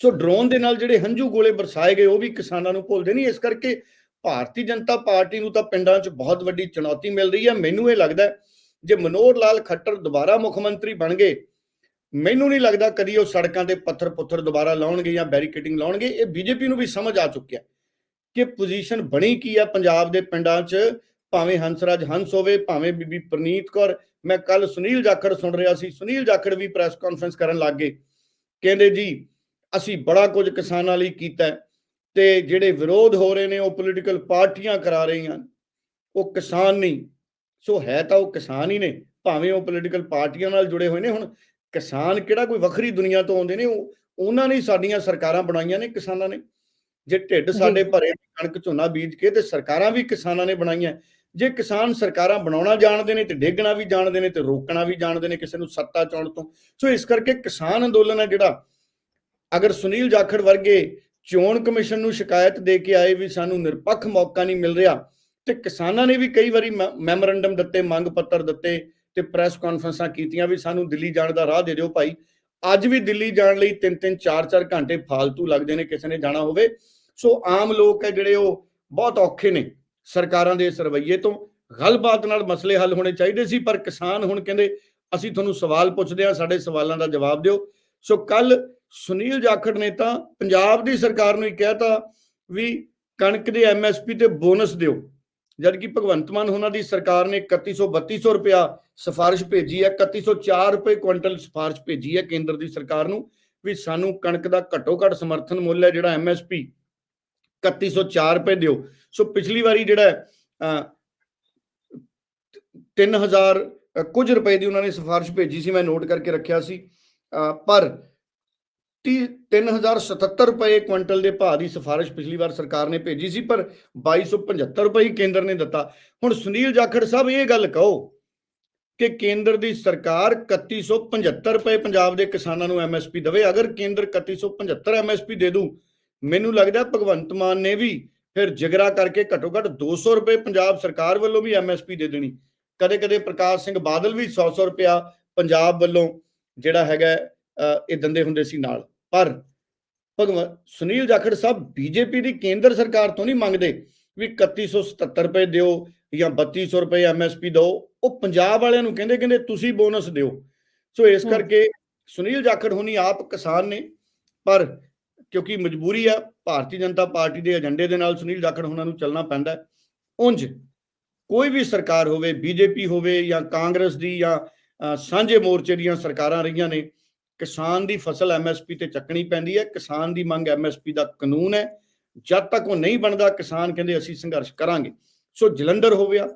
ਸੋ ਡਰੋਨ ਦੇ ਨਾਲ ਜਿਹੜੇ ਹੰਝੂ ਗੋਲੇ ਬਰਸਾਏ ਗਏ ਉਹ ਵੀ ਕਿਸਾਨਾਂ ਨੂੰ ਭੁੱਲਦੇ ਨਹੀਂ। ਇਸ ਕਰਕੇ ਭਾਰਤੀ ਜਨਤਾ ਪਾਰਟੀ ਨੂੰ ਤਾਂ ਪਿੰਡਾਂ 'ਚ ਬਹੁਤ ਵੱਡੀ ਚੁਣੌਤੀ ਮਿਲ ਰਹੀ ਹੈ। ਮੈਨੂੰ ਇਹ ਲੱਗਦਾ ਹੈ, ਜੇ ਮਨੋਹਰ ਲਾਲ ਖੱਟਰ ਦੁਬਾਰਾ ਮੁੱਖ ਮੰਤਰੀ ਬਣ ਗਏ ਮੈਨੂੰ ਨਹੀਂ ਲੱਗਦਾ ਕਦੀ ਉਹ ਸੜਕਾਂ ਤੇ ਪੱਥਰ ਪੁੱਥਰ ਦੁਬਾਰਾ ਲਾਉਣਗੇ ਜਾਂ ਬੈਰੀਕੇਡਿੰਗ ਲਾਉਣਗੇ। ਇਹ ਬੀਜੇਪੀ ਨੂੰ ਵੀ ਸਮਝ ਆ ਚੁੱਕਿਆ। ਕਿ ਪੋਜੀਸ਼ਨ ਬਣੀ ਕੀ ਹੈ ਪੰਜਾਬ ਦੇ ਪਿੰਡਾਂ 'ਚ? ਭਾਵੇਂ ਹੰਸਰਾਜ ਹੰਸ ਹੋਵੇ, ਭਾਵੇਂ ਬੀਬੀ ਪ੍ਰਨੀਤ ਕੌਰ। ਮੈਂ ਕੱਲ ਸੁਨੀਲ ਜਾਖੜ ਸੁਣ ਰਿਹਾ ਸੀ। ਸੁਨੀਲ ਜਾਖੜ ਵੀ ਪ੍ਰੈਸ ਕਾਨਫਰੰਸ ਕਰਨ ਲੱਗ ਗਏ। ਕਹਿੰਦੇ ਜੀ, ਅਸੀਂ ਬੜਾ ਕੁਝ ਕਿਸਾਨਾਂ ਲਈ ਕੀਤਾ ਹੈ ਤੇ ਜਿਹੜੇ ਵਿਰੋਧ ਹੋ ਰਹੇ ਨੇ, ਉਹ ਪੋਲੀਟੀਕਲ ਪਾਰਟੀਆਂ ਕਰਾ ਰਹੀਆਂ। ਉਹ ਕਿਸਾਨ ਨਹੀਂ। ਸੋ ਹੈ ਤਾਂ ਉਹ ਕਿਸਾਨ ਹੀ ਨੇ। ਭਾਵੇਂ ਉਹ ਪੋਲੀਟੀਕਲ ਪਾਰਟੀਆਂ ਨਾਲ ਜੁੜੇ ਹੋਏ ਨੇ। ਹੁਣ ਕਿਸਾਨ ਕਿਹੜਾ ਕੋਈ ਵੱਖਰੀ ਦੁਨੀਆ ਤੋਂ ਆਉਂਦੇ ਨੇ? ਉਹ ਉਹਨਾਂ ਨੇ ਸਾਡੀਆਂ ਸਰਕਾਰਾਂ ਬਣਾਈਆਂ ਨੇ ਕਿਸਾਨਾਂ ਨੇ। ਜੇ ਢਿੱਡ ਸਾਡੇ ਭਰੇ ਕਣਕ ਝੋਨਾ ਬੀਜ ਕੇ ਤੇ ਸਰਕਾਰਾਂ ਵੀ ਕਿਸਾਨਾਂ ਨੇ ਬਣਾਈਆਂ। ਜੇ ਕਿਸਾਨ ਸਰਕਾਰਾਂ ਬਣਾਉਣਾ ਜਾਣਦੇ ਨੇ ਤੇ ਡੇਗਣਾ ਵੀ ਜਾਣਦੇ ਨੇ ਤੇ ਰੋਕਣਾ ਵੀ ਜਾਣਦੇ ਨੇ ਕਿਸੇ ਨੂੰ ਸੱਤਾ ਚਾਉਣ ਤੋਂ ਸੋ ਇਸ ਕਰਕੇ ਕਿਸਾਨ ਅੰਦੋਲਨ ਹੈ ਜਿਹੜਾ ਅਗਰ ਸੁਨੀਲ ਜਾਖੜ ਵਰਗੇ ਚੋਣ ਕਮਿਸ਼ਨ ਨੂੰ ਸ਼ਿਕਾਇਤ ਦੇ ਕੇ ਆਏ ਵੀ ਸਾਨੂੰ ਨਿਰਪੱਖ ਮੌਕਾ ਨਹੀਂ ਮਿਲ ਰਿਹਾ ਤੇ ਕਿਸਾਨਾਂ ਨੇ ਵੀ ਕਈ ਵਾਰੀ ਮੈਮੋਰੰਡਮ ਦਿੱਤੇ ਮੰਗ ਪੱਤਰ ਦਿੱਤੇ ਤੇ ਪ੍ਰੈਸ ਕਾਨਫਰੰਸਾਂ ਕੀਤੀਆਂ ਵੀ ਸਾਨੂੰ ਦਿੱਲੀ ਜਾਣ ਦਾ ਰਾਹ ਦੇ ਦਿਓ ਭਾਈ। ਅੱਜ ਵੀ ਦਿੱਲੀ ਜਾਣ ਲਈ 3-3 4-4 ਘੰਟੇ ਫਾਲਤੂ ਲੱਗਦੇ ਨੇ ਕਿਸੇ ਨੇ ਜਾਣਾ ਹੋਵੇ। ਸੋ ਆਮ ਲੋਕ ਹੈ ਜਿਹੜੇ ਉਹ ਬਹੁਤ ਔਖੇ ਨੇ ਸਰਕਾਰਾਂ ਦੇ ਇਸ ਰਵੱਈਏ ਤੋਂ। ਗੱਲਬਾਤ ਨਾਲ ਮਸਲੇ ਹੱਲ ਹੋਣੇ ਚਾਹੀਦੇ ਸੀ, ਪਰ ਕਿਸਾਨ ਹੁਣ ਕਹਿੰਦੇ, ਅਸੀਂ ਤੁਹਾਨੂੰ ਸਵਾਲ ਪੁੱਛਦੇ ਹਾਂ, ਸਾਡੇ ਸਵਾਲਾਂ ਦਾ ਜਵਾਬ ਦਿਓ। ਸੋ ਕੱਲ ਸੁਨੀਲ ਜਾਖੜ ਨੇ ਤਾਂ ਪੰਜਾਬ ਦੀ ਸਰਕਾਰ ਨੂੰ ਹੀ ਕਹਿਤਾ ਵੀ ਕਣਕ ਦੇ ਐਮਐਸਪੀ ਤੇ ਬੋਨਸ ਦਿਓ। ਜਦ ਕਿ ਭਗਵੰਤ ਮਾਨ ਉਹਨਾਂ ਦੀ ਸਰਕਾਰ ਨੇ 3100 3200 ਰੁਪਇਆ ਸਿਫਾਰਿਸ਼ ਭੇਜੀ ਹੈ 3104 ਰੁਪਏ ਕੁਇੰਟਲ ਸਿਫਾਰਿਸ਼ ਭੇਜੀ ਹੈ ਕੇਂਦਰ ਦੀ ਸਰਕਾਰ ਨੂੰ ਵੀ ਸਾਨੂੰ ਕਣਕ ਦਾ ਘੱਟੋ ਘੱਟ ਸਮਰਥਨ ਮੁੱਲ ਹੈ ਜਿਹੜਾ ਐਮਐਸਪੀ 3104 ਰੁਪਏ ਦਿਓ। ਸੋ ਪਿਛਲੀ ਵਾਰੀ ਜਿਹੜਾ ਅਹ, 3000 ਅ, ਕੁਝ ਰੁਪਏ ਦੀ ਉਹਨਾਂ ਨੇ ਸਿਫਾਰਿਸ਼ ਭੇਜੀ ਸੀ ਮੈਂ ਨੋਟ ਕਰਕੇ ਰੱਖਿਆ ਸੀ। ਅ, ਪਰ 30 3077 ਰੁਪਏ ਕੁਇੰਟਲ ਦੇ ਭਾਅ ਦੀ ਸਿਫਾਰਿਸ਼ ਪਿਛਲੀ ਵਾਰ ਸਰਕਾਰ ਨੇ ਭੇਜੀ ਸੀ ਪਰ 2275 ਰੁਪਏ ਹੀ ਕੇਂਦਰ ਨੇ ਦਿੱਤਾ। ਹੁਣ ਸੁਨੀਲ ਜਾਖੜ ਸਾਹਿਬ ਇਹ ਗੱਲ ਕਹੋ ਕਿ ਕੇਂਦਰ ਦੀ ਸਰਕਾਰ 3175 ਰੁਪਏ ਪੰਜਾਬ ਦੇ ਕਿਸਾਨਾਂ ਨੂੰ ਐਮਐਸਪੀ ਦੇਵੇ। ਅਗਰ ਕੇਂਦਰ 3175 ਐਮਐਸਪੀ ਦੇ ਦੂ ਮੈਨੂੰ ਲੱਗਦਾ ਭਗਵੰਤ ਮਾਨ ਨੇ ਵੀ ਫਿਰ ਜਿਗਰਾ ਕਰਕੇ ਘੱਟੋ ਘੱਟ 200 ਰੁਪਏ ਪੰਜਾਬ ਸਰਕਾਰ ਵੱਲੋਂ ਵੀ ਐਮਐਸਪੀ ਦੇ ਦੇਣੀ। ਕਦੇ ਕਦੇ ਪ੍ਰਕਾਸ਼ ਸਿੰਘ ਬਾਦਲ ਵੀ 100 100 ਰੁਪਇਆ ਪੰਜਾਬ ਵੱਲੋਂ ਜਿਹੜਾ ਹੈਗਾ ਇਹ ਦਿੰਦੇ ਹੁੰਦੇ ਸੀ ਨਾਲ। ਪਰ ਭਗਵੰਤ ਸੁਨੀਲ ਜਾਖੜ ਸਾਹਿਬ ਬੀਜੇਪੀ ਦੀ ਕੇਂਦਰ ਸਰਕਾਰ ਤੋਂ ਨਹੀਂ ਮੰਗਦੇ ਵੀ 3177 ਰੁਪਏ ਦਿਓ ਜਾਂ 3200 ਰੁਪਏ ਐਮਐਸਪੀ ਦਿਓ। ਉਹ ਪੰਜਾਬ ਵਾਲਿਆਂ ਨੂੰ ਕਹਿੰਦੇ ਕਹਿੰਦੇ ਤੁਸੀਂ ਬੋਨਸ ਦਿਓ। ਸੋ ਇਸ। ਕਰਕੇ ਸੁਨੀਲ ਜਾਖੜ ਹੁਣੀ ਆਪ ਕਿਸਾਨ ਨੇ ਪਰ ਕਿਉਂਕਿ ਮਜਬੂਰੀ ਆ, ਭਾਰਤੀ ਜਨਤਾ ਪਾਰਟੀ ਦੇ ਏਜੰਡੇ ਦੇ ਨਾਲ ਸੁਨੀਲ ਜਾਖੜ ਉਹਨਾਂ ਨੂੰ ਚੱਲਣਾ ਪੈਂਦਾ ਹੈ। ਉਂਝ ਕੋਈ ਵੀ ਸਰਕਾਰ ਹੋਵੇ, ਬੀਜੇਪੀ ਹੋਵੇ ਜਾਂ ਕਾਂਗਰਸ ਦੀ ਜਾਂ ਸਾਂਝੇ ਮੋਰਚੇ ਦੀਆਂ ਸਰਕਾਰਾਂ ਰਹੀਆਂ ਨੇ, ਕਿਸਾਨ ਦੀ ਫਸਲ ਐਮਐਸਪੀ ਤੇ ਚੱਕਣੀ ਪੈਂਦੀ ਹੈ। ਕਿਸਾਨ ਦੀ ਮੰਗ ਐਮਐਸਪੀ ਦਾ ਕਾਨੂੰਨ ਹੈ। ਜਦ ਤੱਕ ਉਹ ਨਹੀਂ ਬਣਦਾ, ਕਿਸਾਨ ਕਹਿੰਦੇ ਅਸੀਂ ਸੰਘਰਸ਼ ਕਰਾਂਗੇ। ਸੋ ਜਲੰਧਰ ਹੋ ਗਿਆ,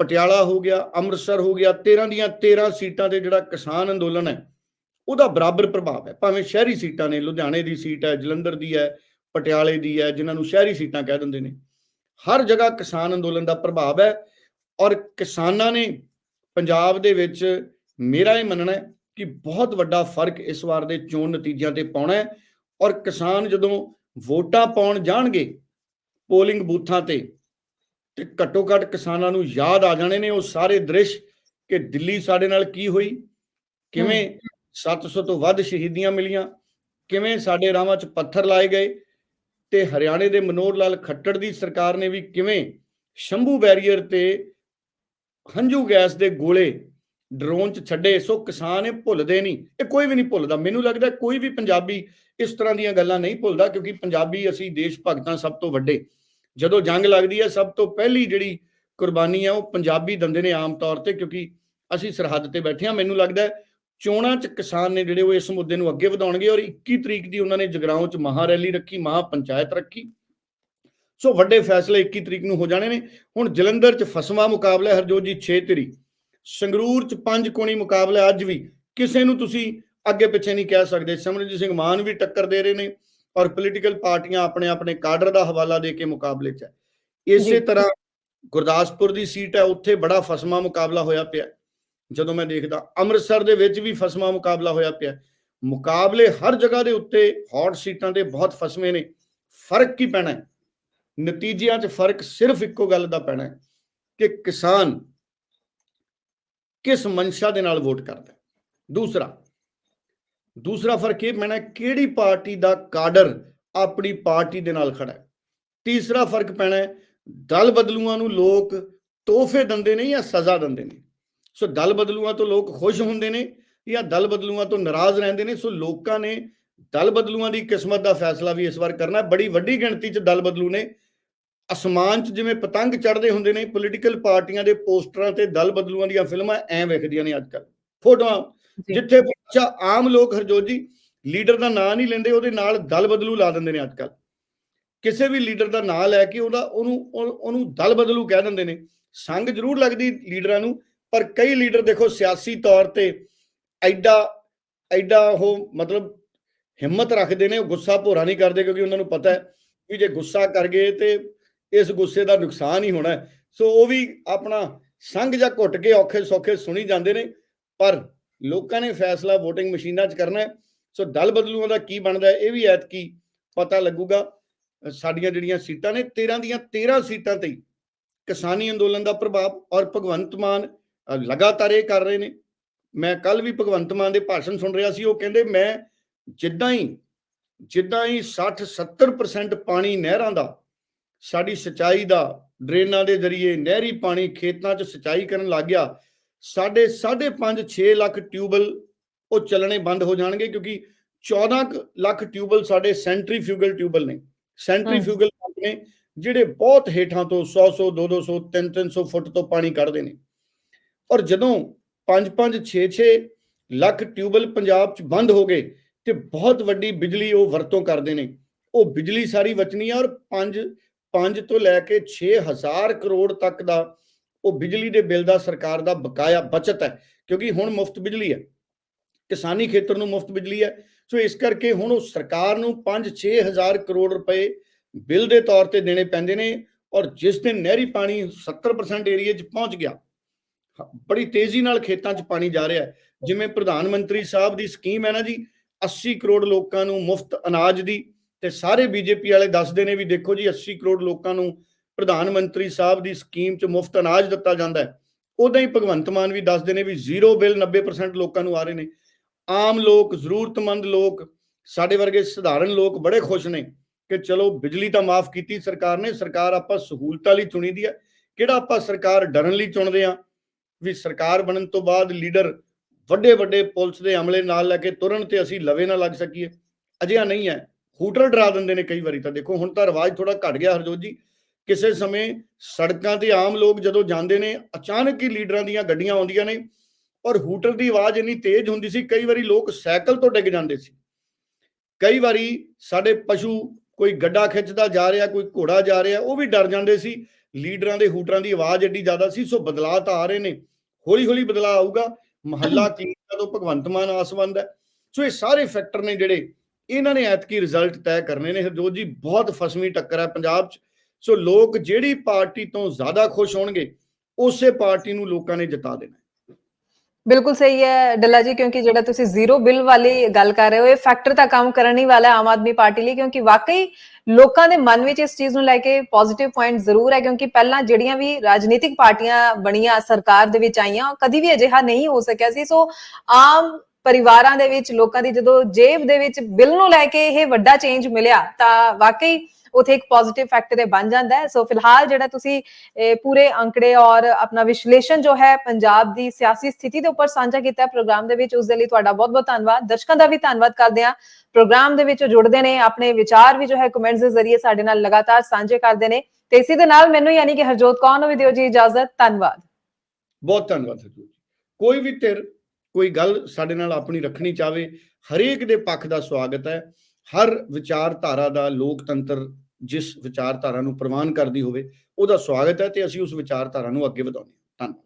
ਪਟਿਆਲਾ ਹੋ ਗਿਆ, ਅੰਮ੍ਰਿਤਸਰ ਹੋ ਗਿਆ 13 ਦੀਆਂ 13 ਸੀਟਾਂ ਤੇ ਜਿਹੜਾ ਕਿਸਾਨ ਅੰਦੋਲਨ ਹੈ ਉਹਦਾ ਬਰਾਬਰ ਪ੍ਰਭਾਵ ਹੈ। ਭਾਵੇਂ ਸ਼ਹਿਰੀ ਸੀਟਾਂ ਨੇ, ਲੁਧਿਆਣੇ ਦੀ ਸੀਟ ਹੈ, ਜਲੰਧਰ ਦੀ ਹੈ, ਪਟਿਆਲੇ ਦੀ ਹੈ, ਜਿਨ੍ਹਾਂ ਨੂੰ ਸ਼ਹਿਰੀ ਸੀਟਾਂ ਕਹਿ ਦਿੰਦੇ ਨੇ। ਹਰ ਜਗ੍ਹਾ ਕਿਸਾਨ ਅੰਦੋਲਨ ਦਾ ਪ੍ਰਭਾਵ ਹੈ ਔਰ ਕਿਸਾਨਾਂ ਨੇ ਪੰਜਾਬ ਦੇ ਵਿੱਚ ਮੇਰਾ ਇਹ ਮੰਨਣਾ ਹੈ ਕਿ ਬਹੁਤ ਵੱਡਾ ਫ਼ਰਕ ਇਸ ਵਾਰ ਦੇ ਚੋਣ ਨਤੀਜਿਆਂ ਤੇ ਪਾਉਣਾ ਹੈ ਔਰ ਕਿਸਾਨ ਜਦੋਂ ਵੋਟਾਂ ਪਾਉਣ ਜਾਣਗੇ ਪੋਲਿੰਗ ਬੂਥਾਂ ਤੇ ਤੇ ਘੱਟੋ ਘੱਟ ਕਿਸਾਨਾਂ ਨੂੰ ਯਾਦ ਆ ਜਾਣੇ ਨੇ ਉਹ ਸਾਰੇ ਦ੍ਰਿਸ਼ ਕਿ ਦਿੱਲੀ ਸਾਡੇ ਨਾਲ ਕੀ ਹੋਈ, ਕਿਵੇਂ 700 ਤੋਂ ਵੱਧ ਸ਼ਹੀਦੀਆਂ ਮਿਲੀਆਂ। ਕਿਵੇਂ ਸਾਡੇ ਰਾਹਾਂ 'ਚ ਪੱਥਰ ਲਾਏ ਗਏ ਤੇ ਹਰਿਆਣੇ ਦੇ ਮਨੋਹਰ ਲਾਲ ਖੱਟੜ ਦੀ ਸਰਕਾਰ ਨੇ ਵੀ ਕਿਵੇਂ ਸ਼ੰਭੂ ਬੈਰੀਅਰ ਤੇ ਹੰਝੂ ਗੈਸ ਦੇ ਗੋਲੇ ਡਰੋਨ 'ਚ ਛੱਡੇ, ਸੋ ਕਿਸਾਨ ਇਹ ਭੁੱਲਦੇ ਨਹੀਂ। ਇਹ ਕੋਈ ਵੀ ਨਹੀਂ ਭੁੱਲਦਾ। ਮੈਨੂੰ ਲੱਗਦਾ ਕੋਈ ਵੀ ਪੰਜਾਬੀ ਇਸ ਤਰ੍ਹਾਂ ਦੀਆਂ ਗੱਲਾਂ ਨਹੀਂ ਭੁੱਲਦਾ ਕਿਉਂਕਿ ਪੰਜਾਬੀ ਅਸੀਂ ਦੇਸ਼ ਭਗਤਾਂ ਸਭ ਤੋਂ ਵੱਡੇ। ਜਦੋਂ ਜੰਗ ਲੱਗਦੀ ਹੈ, ਸਭ ਤੋਂ ਪਹਿਲੀ ਜਿਹੜੀ ਕੁਰਬਾਨੀ ਹੈ ਉਹ ਪੰਜਾਬੀ ਦਿੰਦੇ ਨੇ ਆਮ ਤੌਰ ਤੇ ਕਿਉਂਕਿ ਅਸੀਂ ਸਰਹੱਦ ਤੇ ਬੈਠੇ ਹਾਂ। ਮੈਨੂੰ ਲੱਗਦਾ ਚੋਣਾਂ 'ਚ ਕਿਸਾਨ ਨੇ ਜਿਹੜੇ ਉਹ ਇਸ ਮੁੱਦੇ ਨੂੰ ਅੱਗੇ ਵਧਾਉਣਗੇ ਔਰ 21 ਤਰੀਕ ਦੀ ਉਹਨਾਂ ਨੇ ਜਗਰਾਉਂ 'ਚ ਮਹਾ ਰੈਲੀ ਰੱਖੀ ਮਹਾ ਪੰਚਾਇਤ ਰੱਖੀ। ਸੋ ਵੱਡੇ ਫੈਸਲੇ 21 ਤਰੀਕ ਨੂੰ ਹੋ ਜਾਣੇ ਨੇ। ਹੁਣ ਜਲੰਧਰ 'ਚ ਫਸਵਾ ਮੁਕਾਬਲਾ ਹਰਜੋਤ ਜੀ 6 ਤਰੀ ਸੰਗਰੂਰ 'ਚ ਪੰਜ ਕੋਣੀ ਮੁਕਾਬਲਾ ਅੱਜ ਵੀ। ਕਿਸੇ ਨੂੰ ਤੁਸੀਂ ਅੱਗੇ ਪਿੱਛੇ ਨਹੀਂ ਕਹਿ ਸਕਦੇ। ਸਿਮਰਨਜੀਤ ਸਿੰਘ ਮਾਨ ਵੀ ਟੱਕਰ ਦੇ ਰਹੇ ਨੇ ਔਰ ਪੋਲੀਟੀਕਲ ਪਾਰਟੀਆਂ ਆਪਣੇ ਆਪਣੇ ਕਾਡਰ ਦਾ ਹਵਾਲਾ ਦੇ ਕੇ ਮੁਕਾਬਲੇ 'ਚ ਹੈ। ਇਸੇ। ਤਰ੍ਹਾਂ ਗੁਰਦਾਸਪੁਰ ਦੀ ਸੀਟ ਹੈ ਉੱਥੇ ਬੜਾ ਫਸਮਾ ਮੁਕਾਬਲਾ ਹੋਇਆ ਪਿਆ। ਜਦੋਂ ਮੈਂ ਦੇਖਦਾ, ਅੰਮ੍ਰਿਤਸਰ ਦੇ ਵਿੱਚ ਵੀ ਫਸਮਾ ਮੁਕਾਬਲਾ ਹੋਇਆ ਪਿਆ। ਮੁਕਾਬਲੇ ਹਰ ਜਗ੍ਹਾ ਦੇ ਉੱਤੇ ਹੌਟ ਸੀਟਾਂ ਦੇ ਬਹੁਤ ਫਸਮੇ ਨੇ। ਫ਼ਰਕ ਕੀ ਪੈਣਾ ਹੈ। ਨਤੀਜਿਆਂ 'ਚ ਫ਼ਰਕ ਸਿਰਫ ਇੱਕੋ ਗੱਲ ਦਾ ਪੈਣਾ ਹੈ ਕਿ ਕਿਸਾਨ ਕਿਸ ਮਨਸ਼ਾ ਦੇ ਨਾਲ ਵੋਟ ਕਰਦਾ ਹੈ। ਦੂਸਰਾ ਦੂਸਰਾ ਫ਼ਰਕ ਇਹ ਪੈਣਾ ਕਿਹੜੀ ਪਾਰਟੀ ਦਾ ਕਾਡਰ ਆਪਣੀ ਪਾਰਟੀ ਦੇ ਨਾਲ ਖੜਾ ਹੈ। ਤੀਸਰਾ ਫ਼ਰਕ ਪੈਣਾ ਹੈ, ਦਲ ਬਦਲੂਆਂ ਨੂੰ ਲੋਕ ਤੋਹਫੇ ਦਿੰਦੇ ਨੇ ਜਾਂ ਸਜ਼ਾ ਦਿੰਦੇ ਨੇ। ਸੋ ਦਲ ਬਦਲੂਆਂ ਤੋਂ ਲੋਕ ਖੁਸ਼ ਹੁੰਦੇ ਨੇ ਜਾਂ ਦਲ ਬਦਲੂਆਂ ਤੋਂ ਨਾਰਾਜ਼ ਰਹਿੰਦੇ ਨੇ ਸੋ ਲੋਕਾਂ ਨੇ ਦਲ ਬਦਲੂਆਂ ਦੀ ਕਿਸਮਤ ਦਾ ਫੈਸਲਾ ਵੀ ਇਸ ਵਾਰ ਕਰਨਾ। ਬੜੀ ਵੱਡੀ ਗਿਣਤੀ 'ਚ ਦਲ ਬਦਲੂ ਨੇ। ਅਸਮਾਨ 'ਚ ਜਿਵੇਂ ਪਤੰਗ ਚੜ੍ਹਦੇ ਹੁੰਦੇ ਨੇ ਪੋਲੀਟੀਕਲ ਪਾਰਟੀਆਂ ਦੇ ਪੋਸਟਰਾਂ ਤੇ ਦਲ ਬਦਲੂਆਂ ਦੀਆਂ ਫਿਲਮਾਂ ਐਂ ਵਿਖਦੀਆਂ ਨੇ ਅੱਜ ਕੱਲ ਫੋਟੋਆਂ। ਜਿੱਥੇ ਬੱਚਾ ਆਮ ਲੋਕ ਹਰਜੋਤ ਜੀ ਲੀਡਰ ਦਾ ਨਾਂ ਨਹੀਂ ਲੈਂਦੇ ਉਹਦੇ ਨਾਲ ਦਲ ਬਦਲੂ ਲਾ ਦਿੰਦੇ ਨੇ ਅੱਜ ਕੱਲ ਕਿਸੇ ਵੀ ਲੀਡਰ ਦਾ ਨਾਂ ਲੈ ਕੇ ਉਹਦਾ ਉਹਨੂੰ ਉਹ- ਉਹਨੂੰ ਦਲ ਬਦਲੂ ਕਹਿ ਦਿੰਦੇ ਨੇ। ਸੰਗ ਜ਼ਰੂਰ ਲੱਗਦੀ ਲੀਡਰਾਂ ਨੂੰ ਪਰ ਕਈ ਲੀਡਰ ਦੇਖੋ ਸਿਆਸੀ ਤੌਰ ਤੇ ਐਡਾ ਐਡਾ ਉਹ ਮਤਲਬ ਹਿੰਮਤ ਰੱਖਦੇ ਨੇ, ਉਹ ਗੁੱਸਾ ਭੋਰਾ ਨਹੀਂ ਕਰਦੇ ਕਿਉਂਕਿ ਉਹਨਾਂ ਨੂੰ ਪਤਾ ਹੈ ਵੀ ਜੇ ਗੁੱਸਾ ਕਰ ਗਏ ਤੇ ਇਸ ਗੁੱਸੇ ਦਾ ਨੁਕਸਾਨ ਹੀ ਹੋਣਾ ਸੋ ਉਹ ਵੀ ਆਪਣਾ ਸੰਗ ਜਾਂ ਘੁੱਟ ਕੇ ਔਖੇ ਸੌਖੇ ਸੁਣੀ ਜਾਂਦੇ ਨੇ, ਪਰ ਲੋਕਾਂ ਨੇ ਫੈਸਲਾ VOTING ਮਸ਼ੀਨਾਂ 'ਚ ਕਰਨਾ ਹੈ। ਸੋ ਦਲ ਬਦਲੂਆਂ ਦਾ ਕੀ ਬਣਦਾ ਹੈ, ਇਹ ਵੀ ਐਤਕੀ ਪਤਾ ਲੱਗੂਗਾ। ਸਾਡੀਆਂ ਜਿਹੜੀਆਂ ਸੀਟਾਂ ਨੇ 13 ਦੀਆਂ 13 ਸੀਟਾਂ ਤੇ ਕਿਸਾਨੀ ਅੰਦੋਲਨ ਦਾ ਪ੍ਰਭਾਵ ਔਰ ਭਗਵੰਤ ਮਾਨ ਲਗਾਤਾਰ ਇਹ ਕਰ ਰਹੇ ਨੇ। ਮੈਂ ਕੱਲ ਵੀ ਭਗਵੰਤ ਮਾਨ ਦੇ ਭਾਸ਼ਣ ਸੁਣ ਰਿਹਾ ਸੀ ਉਹ ਕਹਿੰਦੇ ਮੈਂ ਜਿੱਦਾਂ ਹੀ ਜਿੱਦਾਂ ਹੀ 60 70% ਪਾਣੀ ਨਹਿਰਾਂ ਦਾ ਸਾਡੀ ਸਿੰਚਾਈ ਦਾ ਡਰੇਨਾਂ ਦੇ ਜ਼ਰੀਏ ਨਹਿਰੀ ਪਾਣੀ ਖੇਤਾਂ 'ਚ ਸਿੰਚਾਈ ਕਰਨ ਲੱਗ ਗਿਆ ਸਾਡੇ 5.5 6 ਲੱਖ ਟਿਊਬਲ ਉਹ ਚੱਲਣੇ ਬੰਦ ਹੋ ਜਾਣਗੇ ਕਿਉਂਕਿ 14 ਕੁ ਲੱਖ ਟਿਊਬਲ ਸਾਡੇ ਸੈਂਟਰੀਫਿਊਗਲ ਟਿਊਬਲ ਨੇ। ਸੈਂਟਰੀਫਿਊਗਲ ਨੇ ਜਿਹੜੇ ਬਹੁਤ ਹੇਠਾਂ ਤੋਂ 100 100 200 300 300 ਫੁੱਟ ਤੋਂ ਪਾਣੀ ਕੱਢਦੇ ਨੇ। ਔਰ ਜਦੋਂ 5 5 6 6 ਲੱਖ ਟਿਊਬਲ ਪੰਜਾਬ 'ਚ ਬੰਦ ਹੋ ਗਏ ਤੇ ਬਹੁਤ ਵੱਡੀ ਬਿਜਲੀ ਉਹ ਵਰਤੋਂ ਕਰਦੇ ਨੇ, ਉਹ ਬਿਜਲੀ ਸਾਰੀ ਬਚਣੀ ਆ ਔਰ 5 5 ਤੋਂ ਲੈ ਕੇ 6000 ਕਰੋੜ ਤੱਕ ਦਾ ਉਹ ਬਿਜਲੀ ਦੇ ਬਿੱਲ ਦਾ ਸਰਕਾਰ ਦਾ ਬਕਾਇਆ ਬਚਤ ਹੈ, ਕਿਉਂਕਿ ਹੁਣ ਮੁਫਤ ਬਿਜਲੀ ਹੈ, ਕਿਸਾਨੀ ਖੇਤਰ ਨੂੰ ਮੁਫਤ ਬਿਜਲੀ ਹੈ, ਸੋ ਇਸ ਕਰਕੇ ਹੁਣ ਉਹ ਸਰਕਾਰ ਨੂੰ 5-6000 ਕਰੋੜ ਰੁਪਏ ਬਿੱਲ ਦੇ ਤੌਰ ਤੇ ਦੇਣੇ ਪੈਂਦੇ ਨੇ ਔਰ ਜਿਸ ਦਿਨ ਨਹਿਰੀ ਪਾਣੀ 70% ਏਰੀਏ 'ਚ ਪਹੁੰਚ ਗਿਆ ਬੜੀ ਤੇਜ਼ੀ ਨਾਲ ਖੇਤਾਂ 'ਚ ਪਾਣੀ ਜਾ ਰਿਹਾ ਹੈ। ਜਿਵੇਂ ਪ੍ਰਧਾਨ ਮੰਤਰੀ ਸਾਹਿਬ ਦੀ ਸਕੀਮ ਹੈ ਨਾ ਜੀ 80 ਕਰੋੜ ਲੋਕਾਂ ਨੂੰ ਮੁਫਤ ਅਨਾਜ ਦੀ ਤੇ ਸਾਰੇ ਬੀਜੇਪੀ ਵਾਲੇ ਦੱਸਦੇ ਨੇ ਵੀ ਦੇਖੋ ਜੀ 80 ਕਰੋੜ ਲੋਕਾਂ ਨੂੰ ਪ੍ਰਧਾਨ ਮੰਤਰੀ ਸਾਹਿਬ ਦੀ ਸਕੀਮ 'ਚ ਮੁਫਤ ਅਨਾਜ ਦਿੱਤਾ ਜਾਂਦਾ ਹੈ। ਉਦਾਂ ਹੀ ਭਗਵੰਤ ਮਾਨ ਵੀ ਦੱਸਦੇ ਨੇ ਵੀ ਜ਼ੀਰੋ ਬਿੱਲ 90% ਲੋਕਾਂ ਨੂੰ ਆ ਰਹੇ ਨੇ। ਆਮ ਲੋਕ, ਜ਼ਰੂਰਤਮੰਦ ਲੋਕ, ਸਾਡੇ ਵਰਗੇ ਸਧਾਰਨ ਲੋਕ ਬੜੇ ਖੁਸ਼ ਨੇ ਕਿ ਚਲੋ ਬਿਜਲੀ ਤਾਂ ਮਾਫ ਕੀਤੀ ਸਰਕਾਰ ਨੇ, ਸਰਕਾਰ ਆਪਾਂ ਸਹੂਲਤਾਂ ਲਈ ਚੁਣੀ ਦੀ ਹੈ। ਕਿਹੜਾ ਆਪਾਂ ਸਰਕਾਰ ਡਰਨ ਲਈ ਚੁਣਦੇ ਆ ਵੀ ਸਰਕਾਰ ਬਣਨ ਤੋਂ ਬਾਅਦ ਲੀਡਰ ਵੱਡੇ ਵੱਡੇ ਪੁਲਿਸ ਦੇ ਅਮਲੇ ਨਾਲ ਲੈ ਕੇ ਤੁਰਨ ਤੇ ਅਸੀਂ ਲਵੇ ਨਾ ਲੱਗ ਸਕੀਏ। ਅਜਿਹਾ ਨਹੀਂ ਹੈ। ਹੂਟਰ ਡਰਾ ਦਿੰਦੇ ਨੇ ਕਈ ਵਾਰੀ ਤਾਂ ਦੇਖੋ, ਹੁਣ ਤਾਂ ਰਿਵਾਜ ਥੋੜਾ ਘਟ ਗਿਆ ਹਰਜੋਤ ਜੀ। ਕਿਸੇ ਸਮੇਂ ਸੜਕਾਂ ਤੇ ਆਮ ਲੋਕ ਜਦੋਂ ਜਾਂਦੇ ਨੇ, ਅਚਾਨਕ ਹੀ ਲੀਡਰਾਂ ਦੀਆਂ ਗੱਡੀਆਂ ਆਉਂਦੀਆਂ ਨੇ ਔਰ ਹੂਟਰ ਦੀ ਆਵਾਜ਼ ਇੰਨੀ ਤੇਜ਼ ਹੁੰਦੀ ਸੀ, ਕਈ ਵਾਰੀ ਲੋਕ ਸਾਈਕਲ ਤੋਂ ਡਿੱਗ ਜਾਂਦੇ ਸੀ। ਕਈ ਵਾਰੀ ਸਾਡੇ ਪਸ਼ੂ ਕੋਈ ਗੱਡਾ ਖਿੱਚਦਾ ਜਾ ਰਿਹਾ, ਕੋਈ ਘੋੜਾ ਜਾ ਰਿਹਾ, ਉਹ ਵੀ ਡਰ ਜਾਂਦੇ ਸੀ। ਲੀਡਰਾਂ ਦੇ ਹੂਟਰਾਂ ਦੀ ਆਵਾਜ਼ ਐਡੀ ਜ਼ਿਆਦਾ ਸੀ ਸੋ ਬਦਲਾਅ ਤਾਂ ਆ ਰਹੇ ਨੇ। ਹੌਲੀ ਹੌਲੀ ਬਦਲਾਅ ਆਊਗਾ। ਮਹੱਲਾ ਕਲੀਨਿਕਾਂ ਤੋਂ ਭਗਵੰਤ ਮਾਨ ਆਸਵੰਦ ਹੈ। ਸੋ ਇਹ ਸਾਰੇ ਫੈਕਟਰ ਨੇ ਜਿਹੜੇ ਇਹਨਾਂ ਨੇ ਐਤਕੀ ਰਿਜ਼ਲਟ ਤੈਅ ਕਰਨੇ ਨੇ। ਹਰਜੋਤ ਜੀ ਬਹੁਤ ਫਸਵੀਂ ਟੱਕਰ ਹੈ ਪੰਜਾਬ 'ਚ। ਸੋ ਲੋਕ ਜਿਹੜੀ ਪਾਰਟੀ ਤੋਂ ਜ਼ਿਆਦਾ ਖੁਸ਼ ਹੋਣਗੇ ਉਸੇ ਪਾਰਟੀ ਨੂੰ ਲੋਕਾਂ ਨੇ ਜਿਤਾ ਦੇਣਾ ਬਿਲਕੁਲ ਸਹੀ ਹੈ ਡੱਲਾ ਜੀ, ਕਿਉਂਕਿ ਜਿਹੜਾ ਤੁਸੀਂ ਜ਼ੀਰੋ ਬਿੱਲ ਵਾਲੀ ਗੱਲ ਕਰ ਰਹੇ ਹੋ, ਇਹ ਫੈਕਟਰ ਤਾਂ ਕੰਮ ਕਰਨ ਹੀ ਵਾਲਾ ਹੈ ਆਮ ਆਦਮੀ ਪਾਰਟੀ ਲਈ, ਕਿਉਂਕਿ ਵਾਕਈ ਲੋਕਾਂ ਦੇ ਮਨ ਵਿੱਚ ਇਸ ਚੀਜ਼ ਨੂੰ ਲੈ ਕੇ ਪੋਜ਼ਿਟਿਵ ਪੁਆਇੰਟ ਜ਼ਰੂਰ ਹੈ, ਕਿਉਂਕਿ ਪਹਿਲਾਂ ਜਿਹੜੀਆਂ ਵੀ ਰਾਜਨੀਤਿਕ ਪਾਰਟੀਆਂ ਬਣੀਆਂ, ਸਰਕਾਰ ਦੇ ਵਿੱਚ ਆਈਆਂ ਕਦੀ ਵੀ ਅਜਿਹਾ ਨਹੀਂ ਹੋ ਸਕਿਆ ਸੀ। ਸੋ ਆਮ ਪਰਿਵਾਰਾਂ ਦੇ ਵਿੱਚ, ਲੋਕਾਂ ਦੀ ਜਦੋਂ ਜੇਬ ਦੇ ਵਿੱਚ ਬਿੱਲ ਨੂੰ ਲੈ ਕੇ ਇਹ ਵੱਡਾ ਚੇਂਜ ਮਿਲਿਆ, ਤਾਂ ਵਾਕਈ ਉਥੇ ਇੱਕ ਪੋਜ਼ਿਟਿਵ ਫੈਕਟਰ ਇਹ ਬਣ ਜਾਂਦਾ ਹੈ। ਸੋ ਫਿਲਹਾਲ ਜਿਹੜਾ ਤੁਸੀਂ ਪੂਰੇ ਅੰਕੜੇ ਔਰ ਆਪਣਾ ਵਿਸ਼ਲੇਸ਼ਣ ਜੋ ਹੈ, ਪੰਜਾਬ ਦੀ ਸਿਆਸੀ ਸਥਿਤੀ ਦੇ ਉੱਪਰ ਸਾਂਝਾ ਕੀਤਾ ਪ੍ਰੋਗਰਾਮ ਦੇ ਵਿੱਚ ਉਸ ਦੇ ਲਈ ਤੁਹਾਡਾ ਬਹੁਤ-ਬਹੁਤ ਧੰਨਵਾਦ। ਦਰਸ਼ਕਾਂ ਦਾ ਵੀ ਧੰਨਵਾਦ ਕਰਦੇ ਹਾਂ। ਪ੍ਰੋਗਰਾਮ ਦੇ ਵਿੱਚ ਜੁੜਦੇ ਨੇ, ਆਪਣੇ ਵਿਚਾਰ ਵੀ ਜੋ ਹੈ ਕਮੈਂਟਸ ਦੇ ਜ਼ਰੀਏ ਸਾਡੇ ਨਾਲ ਲਗਾਤਾਰ ਸਾਂਝੇ ਕਰਦੇ ਨੇ। ਤੇ ਇਸੇ ਦੇ ਨਾਲ ਮੈਨੂੰ ਯਾਨੀ ਕਿ ਹਰਜੋਤ ਕੌਰ ਨੂੰ ਵੀ ਦਿਓ ਜੀ ਇਜਾਜ਼ਤ। ਧੰਨਵਾਦ। ਬਹੁਤ ਧੰਨਵਾਦ ਹਰਜੋਤ ਕੋਈ ਵੀ ਧਿਰ, ਕੋਈ ਗੱਲ ਸਾਡੇ ਨਾਲ ਆਪਣੀ ਰੱਖਣੀ ਚਾਵੇ ਹਰੇਕ ਦੇ ਪੱਖ ਦਾ ਸਵਾਗਤ ਹੈ। ਹਰ ਵਿਚਾਰਧਾਰਾ ਦਾ ਲੋਕਤੰਤਰ ਜਿਸ ਵਿਚਾਰਧਾਰਾ ਨੂੰ ਪ੍ਰਵਾਨ ਕਰਦੀ ਹੋਵੇ, ਉਹਦਾ ਸਵਾਗਤ ਹੈ ਤੇ ਅਸੀਂ ਉਸ ਵਿਚਾਰਧਾਰਾ ਨੂੰ ਅੱਗੇ ਵਧਾਉਂਦੇ ਹਾਂ। ਧੰਨਵਾਦ।